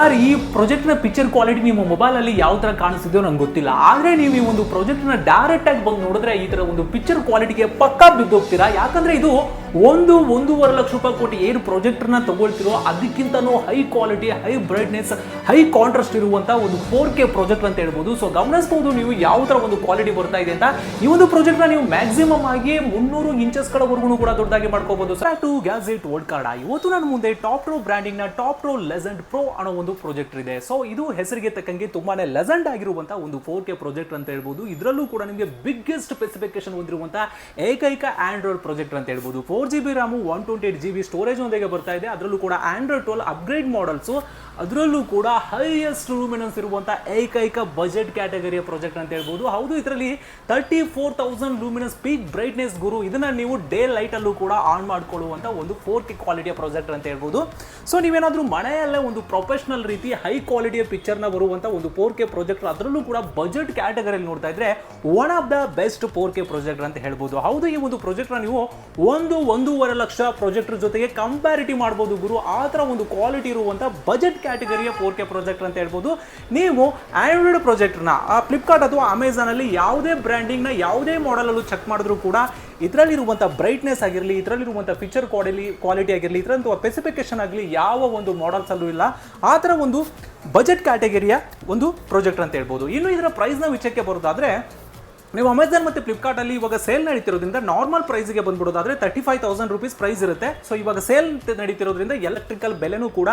Sir, ಈ ಪ್ರಾಜೆಕ್ಟ್ನ picture quality ನಿಮ್ಮ ಮೊಬೈಲಲ್ಲಿ ಯಾವ ಥರ ಕಾಣಿಸ್ತಿದೆಯೋ ನಂಗೆ ಗೊತ್ತಿಲ್ಲ. ಆದರೆ ನೀವು ಈ ಒಂದು ಪ್ರಾಜೆಕ್ಟ್ನ ಡೈರೆಕ್ಟ್ ಆಗಿ ಬಂದು ನೋಡಿದ್ರೆ ಈ ಥರ ಒಂದು ಪಿಕ್ಚರ್ ಕ್ವಾಲಿಟಿಗೆ ಪಕ್ಕಾ ಬಿದ್ದೋಗ್ತೀರಾ? ಯಾಕಂದ್ರೆ ಇದು ಒಂದು ಒಂದೂವರೆ ಲಕ್ಷ ರೂಪಾಯಿ ಕೊಟ್ಟು ಏನು ಪ್ರಾಜೆಕ್ಟ್ನ ತಗೊಳ್ತಿರೋ ಅದಕ್ಕಿಂತನೂ high quality high brightness high contrast ಇರುವಂಥ ಒಂದು ಫೋರ್ ಕೆ ಪ್ರಾಜೆಕ್ಟ್ ಅಂತ ಹೇಳ್ಬೋದು. ಸೊ ಗಮನಿಸಬಹುದು ನೀವು ಯಾವ ಥರ ಒಂದು ಕ್ವಾಲಿಟಿ ಬರ್ತಾ ಇದೆ ಅಂತ. ಈ ಒಂದು ಪ್ರಾಜೆಕ್ಟ್ನ ನೀವು ಮ್ಯಾಕ್ಸಿಮಮ್ ಆಗಿ ಮುನ್ನೂರು ಇಂಚಸ್ಗಳವರೆಗೂ ಕೂಡ ದೊಡ್ಡದಾಗಿ ಮಾಡ್ಕೋಬಹುದು ಟು ಗ್ಯಾಸೆಟ್ ವರ್ಲ್ಡ್ ಕಾರ್ಡ್ ಇವತ್ತು ನನ್ನ ಮುಂದೆ ಟಾಪ್ ಟ್ರೋ ಬ್ರ್ಯಾಂಡಿಂಗ್ನ ಟಾಪ್ ಟ್ರೋ ಲೆಸೆಂಡ್ ಪ್ರೋ ಅನ್ನೋ ಒಂದು ಪ್ರಾಜೆಕ್ಟ್ ಇದೆ. ಸೊ ಇದು ಹೆಸರಿಗೆ ತಕ್ಕಂಗೆ ತುಂಬಾನೇ ಲೆಸೆಂಡ್ ಆಗಿರುವಂತಹ ಒಂದು ಫೋರ್ ಕೆ ಪ್ರಾಜೆಕ್ಟ್ ಅಂತ ಹೇಳ್ಬೋದು. ಇದರಲ್ಲೂ ಕೂಡ ನಿಮಗೆ ಬಿಗ್ಗೆಸ್ಟ್ ಸ್ಪೆಸಿಫಿಕೇಶನ್ ಹೊಂದಿರುವಂತಹ ಏಕೈಕ ಆಂಡ್ರಾಯ್ಡ್ ಪ್ರಾಜೆಕ್ಟ್ ಅಂತ ಹೇಳ್ಬೋದು. Four G B RAM one twenty eight G B storage ಒಂದಿಗೆ ಬರ್ತಾ ಇದೆ. ಅದರಲ್ಲೂ ಕೂಡ ಆಂಡ್ರಾಯ್ಡ್ ಟ್ವೆಲ್ ಅಪ್ಗ್ರೇಡ್ ಮಾಡಲ್ಸು ಅದರಲ್ಲೂ ಕೂಡ ಹೈಯೆಸ್ಟ್ ಲೂಮಿನೆನ್ಸ್ ಇರುವಂತಹ ಏಕೈಕ ಬಜೆಟ್ ಕ್ಯಾಟಗರಿಯ ಪ್ರಾಜೆಕ್ಟ್ ಅಂತ ಹೇಳ್ಬೋದು. ಹೌದು, ಇದರಲ್ಲಿ thirty four thousand luminance peak brightness ಗುರು. ಇದನ್ನ ನೀವು ಡೇ ಲೈಟಲ್ಲೂ ಕೂಡ ಆನ್ ಮಾಡಿಕೊಳ್ಳುವಂಥ ಒಂದು ಫೋರ್ ಕೆ ಕ್ವಾಲಿಟಿಯ ಪ್ರಾಜೆಕ್ಟ್ ಅಂತ ಹೇಳ್ಬೋದು. ಸೊ ನೀವೇನಾದರೂ ಮನೆಯಲ್ಲೇ ಒಂದು ಪ್ರೊಫೆಷನಲ್ ರೀತಿ ಹೈ ಕ್ವಾಲಿಟಿಯ ಪಿಕ್ಚರ್ನ ಬರುವಂಥ ಒಂದು ಫೋರ್ ಕೆ ಪ್ರಾಜೆಕ್ಟ್ ಅದರಲ್ಲೂ ಕೂಡ ಬಜೆಟ್ ಕ್ಯಾಟಗರಿಯಲ್ಲಿ ನೋಡ್ತಾ ಇದ್ರೆ one of the best four K project ಅಂತ ಹೇಳ್ಬೋದು. ಹೌದು, ಈ ಒಂದು ಪ್ರಾಜೆಕ್ಟ್ನ ನೀವು ಒಂದು ಒಂದೂವರೆ ಲಕ್ಷ ಪ್ರಾಜೆಕ್ಟರ್ ಜೊತೆಗೆ ಕಂಪ್ಯಾರಿಟಿವ್ ಮಾಡ್ಬೋದು ಗುರು. ಆ ಥರ ಒಂದು ಕ್ವಾಲಿಟಿ ಇರುವಂಥ ಬಜೆಟ್ ಕ್ಯಾಟಗರಿಯ ಫೋರ್ ಕೆ ಪ್ರಾಜೆಕ್ಟ್ ಅಂತ ಹೇಳ್ಬೋದು. ನೀವು ಆಂಡ್ರಾಯ್ಡ್ ಪ್ರಾಜೆಕ್ಟ್ನ ಫ್ಲಿಪ್ಕಾರ್ಟ್ ಅಥವಾ ಅಮೆಝಾನಲ್ಲಿ ಯಾವುದೇ ಬ್ರ್ಯಾಂಡಿಂಗ್ನ ಯಾವುದೇ ಮಾಡಲಲ್ಲೂ ಚೆಕ್ ಮಾಡಿದ್ರೂ ಕೂಡ ಇದರಲ್ಲಿರುವಂಥ ಬ್ರೈಟ್ನೆಸ್ ಆಗಿರಲಿ ಇದರಲ್ಲಿರುವಂಥ ಫೀಚರ್ ಕ್ವಾಲಿಲಿ ಕ್ವಾಲಿಟಿ ಆಗಿರಲಿ ಇದರಂಥ ಸ್ಪೆಸಿಫಿಕೇಶನ್ ಆಗಲಿ ಯಾವ ಒಂದು ಮಾಡಲ್ಸಲ್ಲೂ ಇಲ್ಲ. ಆ ಥರ ಒಂದು ಬಜೆಟ್ ಕ್ಯಾಟಗರಿಯ ಒಂದು ಪ್ರಾಜೆಕ್ಟ್ ಅಂತ ಹೇಳ್ಬೋದು. ಇನ್ನು ಇದರ ಪ್ರೈಸ್ನ ವಿಷಯಕ್ಕೆ ಬರೋದಾದ್ರೆ ನೀವು ಅಮೆಝಾನ್ ಮತ್ತು ಫ್ಲಿಪ್ಕಾರ್ಟಲ್ಲಿ ಇವಾಗ ಸೇಲ್ ನಡೀತಿರೋದ್ರಿಂದ ನಾರ್ಮಲ್ ಪ್ರೈಸ್ಗೆ ಬಂದ್ಬಿಡೋದಾದ್ರೆ thirty five thousand rupees price ಇರುತ್ತೆ. ಸೊ ಇವಾಗ ಸೇಲ್ ನಡೀತಿರೋದ್ರಿಂದ ಎಲೆಕ್ಟ್ರಿಕಲ್ ಬೆಲೆನೂ ಕೂಡ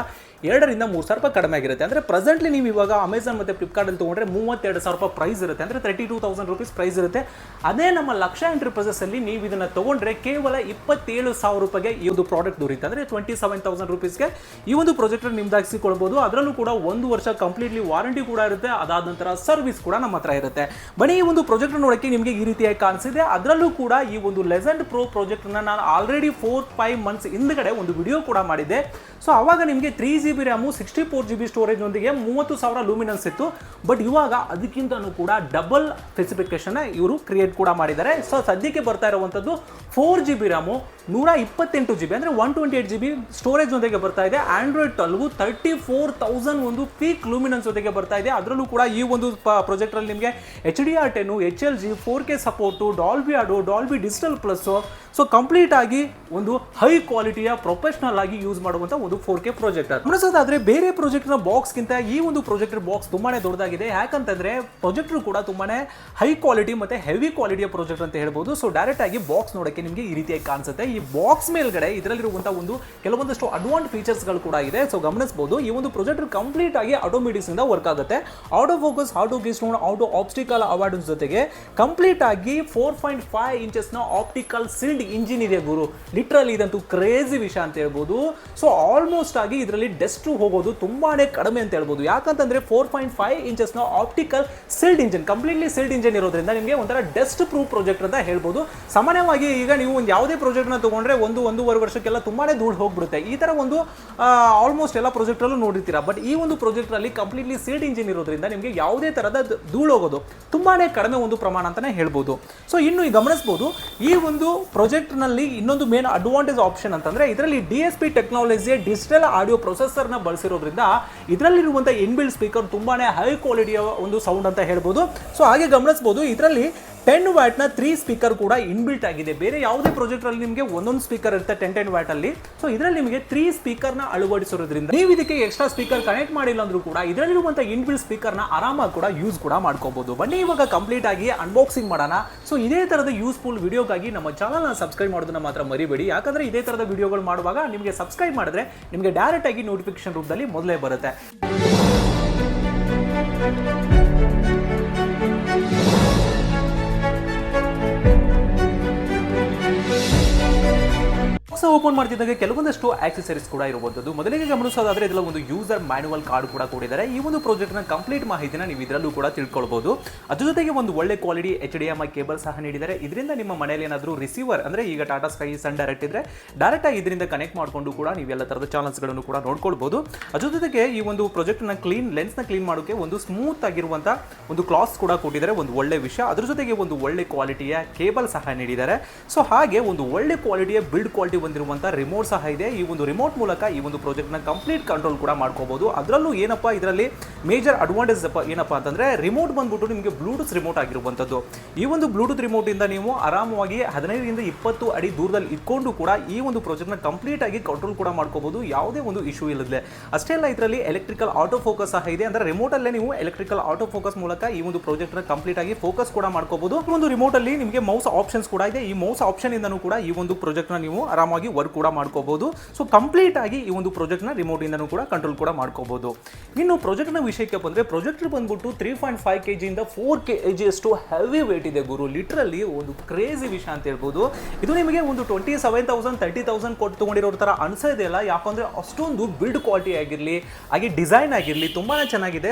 ಎರಡರಿಂದ ಮೂರು ಸಾವಿರ ರೂಪಾಯಿ ಕಡಿಮೆ ಆಗಿರುತ್ತೆ. ಅಂದರೆ ಪ್ರೆಸೆಂಟ್ಲಿ ನೀವು ಇವಾಗ ಅಮೆಝಾನ್ ಮತ್ತು ಫ್ಲಿಪ್ಕಾರ್ಟಲ್ಲಿ ತೊಗೊಂಡ್ರೆ ಮೂವತ್ತೆರಡು ಸಾವಿರ ರೂಪಾಯಿ ಪ್ರೈಸ್ ಇರುತ್ತೆ. ಅಂದರೆ thirty two thousand rupees price ಇರುತ್ತೆ. ಅದೇ ನಮ್ಮ ಲಕ್ಷ ಎಂಟರ್ಪ್ರೈಸಸ್ಸಲ್ಲಿ ನೀವು ಇದನ್ನು ತೊಗೊಂಡ್ರೆ ಕೇವಲ ಇಪ್ಪತ್ತೇಳು ಸಾವಿರ ರೂಪಾಯಿಗೆ ಈ ಒಂದು ಪ್ರಾಡಕ್ಟ್ ದೊರೆಯುತ್ತೆ ಅಂದರೆ ಟ್ವೆಂಟಿ ಸೆವೆನ್ ತೌಸಂಡ್ ರುಪೀಸ್ಗೆ ಈ ಒಂದು ಪ್ರೊಜೆಕ್ಟರ್ ನಿಮ್ದಾಗಿಸಿಕೊಳ್ಬೋದು. ಅದರಲ್ಲೂ ಕೂಡ ಒಂದು ವರ್ಷ ಕಂಪ್ಲೀಟ್ಲಿ ವಾರಂಟಿ ಕೂಡ ಇರುತ್ತೆ. ಅದಾದ ನಂತರ ಸರ್ವಿಸ್ ಕೂಡ ನಮ್ಮ ಹತ್ರ ಇರುತ್ತೆ. ಬನ್ನಿ ಈ ಒಂದು ಪ್ರಾಜೆಕ್ಟ್ ನೋಡೋಕ್ಕೆ ನಿಮಗೆ ಈ ರೀತಿಯಾಗಿ ಕಾಣಿಸಿದೆ. ಅದರಲ್ಲೂ ಕೂಡ ಈ ಒಂದು ಲೆಸೆಂಡ್ ಪ್ರೋ ಪ್ರಾಜೆಕ್ಟ್ನ ನಾನು ಆಲ್ರೆಡಿ ಫೋರ್ ಫೈವ್ ಮಂತ್ಸ್ ಹಿಂದ್ಗಡೆ ಒಂದು ವಿಡಿಯೋ ಕೂಡ ಮಾಡಿದ್ದೆ. ಸೊ ಅವಾಗ ನಿಮಗೆ three G B RAM sixty four G B storage ಒಂದಿಗೆ ಮೂವತ್ತು ಸಾವಿರ ಲೂಮಿನನ್ಸ್ ಇತ್ತು. ಬಟ್ ಇವಾಗ ಅದಕ್ಕಿಂತನೂ ಕೂಡ ಡಬಲ್ ಸ್ಪೆಸಿಫಿಕೇಶನ್ ಇವರು ಕ್ರಿಯೇಟ್ ಕೂಡ ಮಾಡಿದ್ದಾರೆ. ಸೊ ಸದ್ಯಕ್ಕೆ ಬರ್ತಾ ಇರುವಂಥದ್ದು ಫೋರ್ ಜಿ ಬಿ ರ್ಯಾಮು ನೂರ ಇಪ್ಪತ್ತೆಂಟು ಜಿ ಬಿ ಅಂದರೆ one twenty eight G B storage ಜೊತೆಗೆ ಬರ್ತಾ ಇದೆ. Android twelve thirty four thousand ಒಂದು ಪೀಕ್ ಲೂಮಿನನ್ಸ್ ಜೊತೆಗೆ ಬರ್ತಾ ಇದೆ. ಅದರಲ್ಲೂ ಕೂಡ ಈ ಒಂದು ಪ್ರಾಜೆಕ್ಟಲ್ಲಿ ನಿಮಗೆ H D R ten H L G four K support Dolby audio Dolby digital plus so complete ಆಗಿ ಒಂದು ಹೈ ಕ್ವಾಲಿಟಿಯ ಪ್ರೊಫೆಷನಲ್ ಆಗಿ ಯೂಸ್ ಮಾಡುವಂತ ಒಂದು ಫೋರ್ ಕೆ ಪ್ರೊಜೆಕ್ಟರ್ ಗಮನಿಸೋದಾದ್ರೆ ಬೇರೆ ಪ್ರೊಜೆಕ್ಟರ್ನ ಬಾಕ್ಸ್ ಗಿಂತ ಈ ಒಂದು ಪ್ರೊಜೆಕ್ಟರ್ ಬಾಕ್ಸ್ ತುಂಬಾನೇ ದೊಡ್ಡದಾಗಿದೆ. ಯಾಕಂತಂದ್ರೆ ಪ್ರೊಜೆಕ್ಟರ್ ಕೂಡ ತುಂಬಾನೇ ಹೈ ಕ್ವಾಲಿಟಿ ಮತ್ತೆ ಹೆವಿ ಕ್ವಾಲಿಟಿಯ ಪ್ರೊಜೆಕ್ಟ್ ಅಂತ ಹೇಳ್ಬೋದು. ಸೊ ಡೈರೆಕ್ಟ್ ಆಗಿ ಬಾಕ್ಸ್ ನೋಡಕ್ಕೆ ನಿಮಗೆ ಈ ರೀತಿಯಾಗಿ ಕಾಣಿಸುತ್ತೆ. ಈ ಬಾಕ್ಸ್ ಮೇಲ್ಗಡೆ ಇದರಲ್ಲಿರುವಂತಹ ಒಂದು ಕೆಲವೊಂದಷ್ಟು ಅಡ್ವಾನ್ಸ್ ಫೀಚರ್ಸ್ಗಳು ಕೂಡ ಇದೆ. ಸೊ ಗಮನಿಸಬಹುದು ಈ ಒಂದು ಪ್ರೊಜೆಕ್ಟರ್ ಕಂಪ್ಲೀಟ್ ಆಗಿ ಆಟೋಮೆಟಿಕ್ಸ್ ಇಂದ ವರ್ಕ್ ಆಗುತ್ತೆ. ಆಟೋ ಫೋಕಸ್ ಆಟೋ ಗೇಸ್ ನೋಡ್ ಆಟೋ ಆಪ್ಟಿಕಲ್ ಅವಾರ್ಡ್ ಜೊತೆಗೆ ಕಂಪ್ಲೀಟ್ ಆಗಿ ಫೋರ್ ಪಾಯಿಂಟ್ ಫೈವ್ ಇಂಚಸ್ನ ಆಪ್ಟಿಕಲ್ ಸಿಲ್ಡ್ ಇಂಜಿನ್ ಇದೆ ಗುರು. ಲಿಟ್ರಲಿ ಇದಂತೂ ಕ್ರೇಜಿ ವಿಷಯ ಅಂತ ಹೇಳ್ಬೋದು. ಸೊ ಆಲ್ಮೋಸ್ಟ್ ಆಗಿ ಇದರಲ್ಲಿ ಡೆಸ್ಟ್ರು ಹೋಗೋದು ತುಂಬಾನೇ ಕಡಿಮೆ ಅಂತ ಹೇಳ್ಬೋದು. ಯಾಕಂತಂದ್ರೆ four point five ಇಂಚಸ್ನ optical sealed engine completely sealed engine ಇರೋದ್ರಿಂದ ನಿಮಗೆ ಒಂಥರ ಡೆಸ್ಟ್ ಪ್ರೂಫ್ ಪ್ರಾಜೆಕ್ಟ್ ಅಂತ ಹೇಳ್ಬೋದು. ಸಾಮಾನ್ಯವಾಗಿ ಈಗ ನೀವು ಒಂದು ಯಾವುದೇ ಪ್ರಾಜೆಕ್ಟ್ನ ತಗೊಂಡ್ರೆ ಒಂದು ಒಂದೂವರೆ ವರ್ಷಕ್ಕೆಲ್ಲ ತುಂಬಾನೇ ಧೂಳು ಹೋಗ್ಬಿಡುತ್ತೆ. ಈ ಥರ ಒಂದು ಆಲ್ಮೋಸ್ಟ್ ಎಲ್ಲ ಪ್ರಾಜೆಕ್ಟ್ ಅಲ್ಲೂ ನೋಡಿರ್ತೀರಾ. ಬಟ್ ಈ ಒಂದು ಪ್ರಾಜೆಕ್ಟ್ ಅಲ್ಲಿ ಕಂಪ್ಲೀಟ್ಲಿ ಸಿಲ್ಡ್ ಇಂಜಿನ್ ಇರೋದ್ರಿಂದ ನಿಮಗೆ ಯಾವುದೇ ತರದ ಧೂಳು ಹೋಗೋದು ತುಂಬಾನೇ ಕಡಿಮೆ ಒಂದು ಪ್ರಮಾಣ ಅಂತಾನೆ ಹೇಳ್ಬೋದು. ಸೊ ಇನ್ನು ಗಮನಿಸ್ಬೋದು ಈ ಒಂದು ಪ್ರಾಜೆಕ್ಟ್ನಲ್ಲಿ ಇನ್ನೊಂದು ಮೇನ್ ಅಡ್ವಾಂಟೇಜ್ ಆಪ್ಷನ್ ಅಂತಂದ್ರೆ ಇದರಲ್ಲಿ ಡಿ ಎಸ್ ಪಿ ಟೆಕ್ನಾಲಜಿಯ ಡಿಜಿಟಲ್ ಆಡಿಯೋ ಪ್ರೊಸೆಸರ್ನ ಬಳಸಿರೋದ್ರಿಂದ ಇದರಲ್ಲಿರುವಂತಹ ಇನ್ಬಿಲ್ಡ್ ಸ್ಪೀಕರ್ ತುಂಬಾನೇ ಹೈ ಕ್ವಾಲಿಟಿಯ ಒಂದು ಸೌಂಡ್ ಅಂತ ಹೇಳ್ಬೋದು. ಸೊ ಹಾಗೆ ಗಮನಿಸಬಹುದು ಇದರಲ್ಲಿ ಟೆನ್ ವ್ಯಾಟ್ನ ತ್ರೀ ಸ್ಪೀಕರ್ ಕೂಡ ಇನ್ಬಿಲ್ಟ್ ಆಗಿದೆ. ಬೇರೆ ಯಾವುದೇ ಪ್ರಾಜೆಕ್ಟ್ ಅಲ್ಲಿ ನಿಮಗೆ ಒಂದೊಂದು ಸ್ಪೀಕರ್ ಇರುತ್ತೆ ಟೆನ್ ಟೆನ್ ವ್ಯಾಟ್ ಅಲ್ಲಿ. ಸೊ ಇದರಲ್ಲಿ ನಿಮಗೆ ತ್ರೀ ಸ್ಪೀಕರ್ನ ಅಳವಡಿಸಿರೋದ್ರಿಂದ ನೀವು ಇದಕ್ಕೆ ಎಕ್ಸ್ಟ್ರಾ ಸ್ಪೀಕರ್ ಕನೆಕ್ಟ್ ಮಾಡಿಲ್ಲ ಅಂದ್ರೂ ಕೂಡ ಇದರಲ್ಲಿರುವಂಥ ಇನ್ಬಿಲ್ಟ್ ಸ್ಪೀಕರ್ನ ಆರಾಮಾಗಿ ಕೂಡ ಯೂಸ್ ಕೂಡ ಮಾಡ್ಕೋಬಹುದು ಬನ್ನಿ, ಇವಾಗ ಕಂಪ್ಲೀಟ್ ಆಗಿ ಅನ್ಬಾಕ್ಸಿಂಗ್ ಮಾಡೋಣ. ಸೊ ಇದೇ ತರದ ಯೂಸ್ಫುಲ್ ವಿಡಿಯೋಗಾಗಿ ನಮ್ಮ ಚಾನಲ್ನ ಸಬ್ಸ್ಕ್ರೈಬ್ ಮಾಡೋದನ್ನ ಮಾತ್ರ ಮರಿಬೇಡಿ. ಯಾಕಂದ್ರೆ ಇದೇ ತರದ ವಿಡಿಯೋಗಳು ಮಾಡುವಾಗ ನಿಮಗೆ ಸಬ್ಸ್ಕ್ರೈಬ್ ಮಾಡಿದ್ರೆ ನಿಮಗೆ ಡೈರೆಕ್ಟ್ ಆಗಿ ನೋಟಿಫಿಕೇಶನ್ ರೂಪದಲ್ಲಿ ಮೊದಲೇ ಬರುತ್ತೆ. ಬಾಕ್ಸ್ ಓಪನ್ ಮಾಡ್ತಿದ್ದಾಗ ಕೆಲವೊಂದಷ್ಟು ಆಕ್ಸೆಸರೀಸ್ ಕೂಡ ಇರುವಂಥದ್ದು ಮೊದಲಿಗೆ ಗಮನಿಸೋದಾದ್ರೆ ಇದರ ಒಂದು ಯೂಸರ್ ಮ್ಯಾನುವಲ್ ಕಾರ್ಡ್ ಕೂಡ ಕೊಟ್ಟಿದ್ದಾರೆ. ಈ ಒಂದು ಪ್ರಾಜೆಕ್ಟ್ನ ಕಂಪ್ಲೀಟ್ ಮಾಹಿತಿನ ನೀವು ಇದರಲ್ಲೂ ಕೂಡ ತಿಳ್ಕೊಳ್ಬಹುದು. ಅದ್ರ ಜೊತೆಗೆ ಒಂದು ಒಳ್ಳೆ quality H D M I cable ಸಹ ನೀಡಿದ್ದಾರೆ. ಇದರಿಂದ ನಿಮ್ಮ ಮನೆಯಲ್ಲಿ ಏನಾದರೂ ರಿಸೀವರ್ ಅಂದ್ರೆ ಈಗ ಟಾಟಾ ಸ್ಕೈ ಸನ್ ಡೈರೆಕ್ಟ್ ಇದ್ರೆ ಡೈರೆಕ್ಟ್ ಆಗಿ ಇದರಿಂದ ಕನೆಕ್ಟ್ ಮಾಡಿಕೊಂಡು ಕೂಡ ನೀವು ಎಲ್ಲ ತರದ ಚಾನಲ್ಸ್ಗಳನ್ನು ಕೂಡ ನೋಡ್ಕೊಳ್ಬಹುದು. ಅದ್ರ ಜೊತೆಗೆ ಈ ಒಂದು ಪ್ರಾಜೆಕ್ಟ್ನ ಕ್ಲೀನ್ ಲೆನ್ಸ್ನ ಕ್ಲೀನ್ ಮಾಡೋಕೆ ಒಂದು ಸ್ಮೂತ್ ಆಗಿರುವಂತ ಒಂದು ಕ್ಲಾಸ್ ಕೂಡ ಕೊಟ್ಟಿದ್ದಾರೆ. ಒಂದು ಒಳ್ಳೆ ವಿಷಯ. ಅದ್ರ ಜೊತೆಗೆ ಒಂದು ಒಳ್ಳೆ ಕ್ವಾಲಿಟಿಯ ಕೇಬಲ್ ಸಹ ನೀಡಿದ್ದಾರೆ. ಸೊ ಹಾಗೆ ಒಂದು ಒಳ್ಳೆ ಕ್ವಾಲಿಟಿಯ ಬಿಲ್ಡ್ ಕ್ವಾಲಿಟಿ ಬಂದಿರುವಂಥ ರಿಮೋಟ್ ಸಹ ಇದೆ. ಈ ಒಂದು ರಿಮೋಟ್ ಮೂಲಕ ಈ ಒಂದು ಪ್ರಾಜೆಕ್ಟ್ನ ಕಂಪ್ಲೀಟ್ ಕಂಟ್ರೋಲ್ ಕೂಡ ಮಾಡ್ಕೋಬಹುದು ಅದರಲ್ಲೂ ಏನಪ್ಪ ಇದರಲ್ಲಿ ಮೇಜರ್ ಅಡ್ವಾಂಟೇಜ್ ಏನಪ್ಪ ಅಂತಂದ್ರೆ ರಿಮೋಟ್ ಬಂದ್ಬಿಟ್ಟು ನಿಮಗೆ ಬ್ಲೂಟೂತ್ ರಿಮೋಟ್ ಆಗಿರುವಂಥದ್ದು ಈ ಒಂದು ಬ್ಲೂಟೂತ್ ರಿಮೋಟ್ ಇಂದ ನೀವು ಆರಾಮವಾಗಿ ಹದಿನೈದರಿಂದ ಇಪ್ಪತ್ತು ಅಡಿ ದೂರದಲ್ಲಿ ಇಟ್ಕೊಂಡು ಕೂಡ ಈ ಒಂದು ಪ್ರಾಜೆಕ್ಟ್ನ ಕಂಪ್ಲೀಟ್ ಆಗಿ ಕಂಟ್ರೋಲ್ ಕೂಡ ಮಾಡ್ಕೋಬಹುದು ಯಾವುದೇ ಒಂದು ಇಶ್ಯೂ ಇಲ್ಲದೆ ಅಷ್ಟೇ ಅಲ್ಲ ಇದರಲ್ಲಿ ಎಲೆಕ್ಟ್ರಿಕಲ್ ಆಟೋ ಫೋಕಸ್ ಸಹ ಇದೆ. ಅಂದ್ರೆ ರಿಮೋಟ್ ಅಲ್ಲೇ ನೀವು ಎಲೆಕ್ಟ್ರಿಕಲ್ ಆಟೋ ಫೋಕಸ್ ಮೂಲಕ ಈ ಒಂದು ಪ್ರಾಜೆಕ್ಟ್ನ ಕಂಪ್ಲೀಟ್ ಆಗಿ ಫೋಕಸ್ ಕೂಡ ಮಾಡ್ಕೋಬಹುದು ಈ ಒಂದು ರಿಮೋಟ್ ಅಲ್ಲಿ ನಿಮಗೆ ಮೌಸ್ ಆಪ್ಷನ್ಸ್ ಕೂಡ ಇದೆ. ಈ ಮೌಸ್ ಆಪ್ಷನ್ ಇಂದನೂ ಕೂಡ ಈ ಒಂದು ಪ್ರಾಜೆಕ್ಟ್ನ ನೀವು ಆರಾಮಾಗಿ ವರ್ಕ್ ಕೂಡ ಮಾಡ್ಕೋಬಹುದು ಸೊ ಕಂಪ್ಲೀಟ್ ಆಗಿ ಈ ಒಂದು ಪ್ರಾಜೆಕ್ಟ್ನ ರಿಮೋಟ್ ಇಂದನು ಕೂಡ ಕಂಟ್ರೋಲ್ ಕೂಡ ಮಾಡ್ಕೋಬಹುದು ಇನ್ನು ಪ್ರಾಜೆಕ್ಟ್ನ ವಿಷಯಕ್ಕೆ ಬಂದ್ರೆ ಪ್ರಾಜೆಕ್ಟ್ ಬಂದ್ಬಿಟ್ಟು ತ್ರೀ ಪಾಯಿಂಟ್ ಫೈವ್ ಕೆ ಜಿಯಿಂದ ಫೋರ್ ಕೆ ಜಿ ಅಷ್ಟು ಹೆವಿ ವೇಟ್ ಇದೆ ಗುರು. ಲಿಟ್ರಲ್ಲಿ ಒಂದು ಕ್ರೇಜಿ ವಿಷಯ ಅಂತ ಹೇಳ್ಬೋದು. ಇದು ನಿಮಗೆ ಒಂದು twenty seven thousand thirty thousand ಕೊಟ್ಟು ತಗೊಂಡಿರೋ ಥರ ಅನಿಸೋದಿಲ್ಲ ಯಾಕಂದರೆ ಅಷ್ಟೊಂದು ಬಿಲ್ಡ್ ಕ್ವಾಲಿಟಿ ಆಗಿರಲಿ, ಹಾಗೆ ಡಿಸೈನ್ ಆಗಿರಲಿ ತುಂಬಾ ಚೆನ್ನಾಗಿದೆ.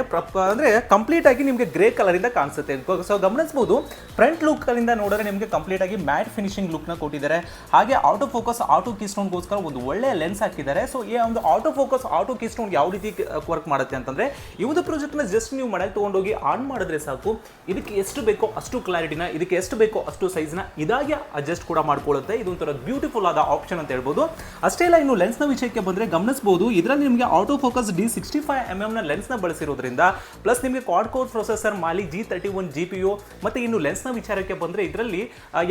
ಅಂದ್ರೆ ಕಂಪ್ಲೀಟ್ ಆಗಿ ನಿಮಗೆ ಗ್ರೇ ಕಲರಿಂದ ಕಾಣಿಸುತ್ತೆ. ಸೊ ಗಮನಿಸಬಹುದು ಫ್ರಂಟ್ ಲುಕ್ ಇಂದ ನೋಡಿದ್ರೆ ನಿಮಗೆ ಕಂಪ್ಲೀಟ್ ಆಗಿ ಮ್ಯಾಟ್ ಫಿನಿಶಿಂಗ್ ಲುಕ್ನ ಕೊಟ್ಟಿದ್ದಾರೆ. ಹಾಗೆ ಆಟೋ ಫೋಕಸ್ ಆಟೋ ಕೀಸ್ಟೋನ್ಗೋಸ್ಕರ ಒಂದು ಒಳ್ಳೆಯ ಲೆನ್ಸ್ ಹಾಕಿದ್ದಾರೆ. ಸೊ ಈ ಒಂದು ಆಟೋ ಫೋಕಸ್ ಆಟೋ ಕೀಸ್ಟೋನ್ ಯಾವ ರೀತಿ ವರ್ಕ್ ಮಾಡುತ್ತೆ ಅಂತಂದ್ರೆ ಈ ಒಂದು ನ ಜಸ್ಟ್ ನೀವು ಮನೆಗೆ ತಗೊಂಡೋಗಿ ಆನ್ ಮಾಡಿದ್ರೆ ಸಾಕು. ಇದಕ್ಕೆ ಎಷ್ಟು ಬೇಕೋ ಅಷ್ಟು ಕ್ಲಾರಿಟಿನ ಇದಕ್ಕೆ ಎಷ್ಟು ಬೇಕೋ ಅಷ್ಟು ಸೈಜ್ನ ಇದಾಗಿ ಅಡ್ಜಸ್ಟ್ ಕೂಡ ಮಾಡ್ಕೊಳ್ಳುತ್ತೆ. ಇದೊಂಥರ ಬ್ಯೂಟಿಫುಲ್ ಆದ ಆಪ್ಷನ್ ಅಂತ ಹೇಳ್ಬೋದು. ಅಷ್ಟೇ ಇಲ್ಲ ಇನ್ನು ಲೆನ್ಸ್ನ ವಿಷಯಕ್ಕೆ ಬಂದರೆ ಗಮನಿಸಬಹುದು ಇದರಲ್ಲಿ ನಿಮಗೆ auto focus D sixty five M ಎಮ್ನ ಲೆನ್ಸ್ನ ಬಳಸಿರೋದ್ರಿಂದ ಪ್ಲಸ್ ನಿಮಗೆ quad core processor Mali G thirty one G P U ಮತ್ತು ಇನ್ನು ಲೆನ್ಸ್ನ ವಿಚಾರಕ್ಕೆ ಬಂದರೆ, ಇದರಲ್ಲಿ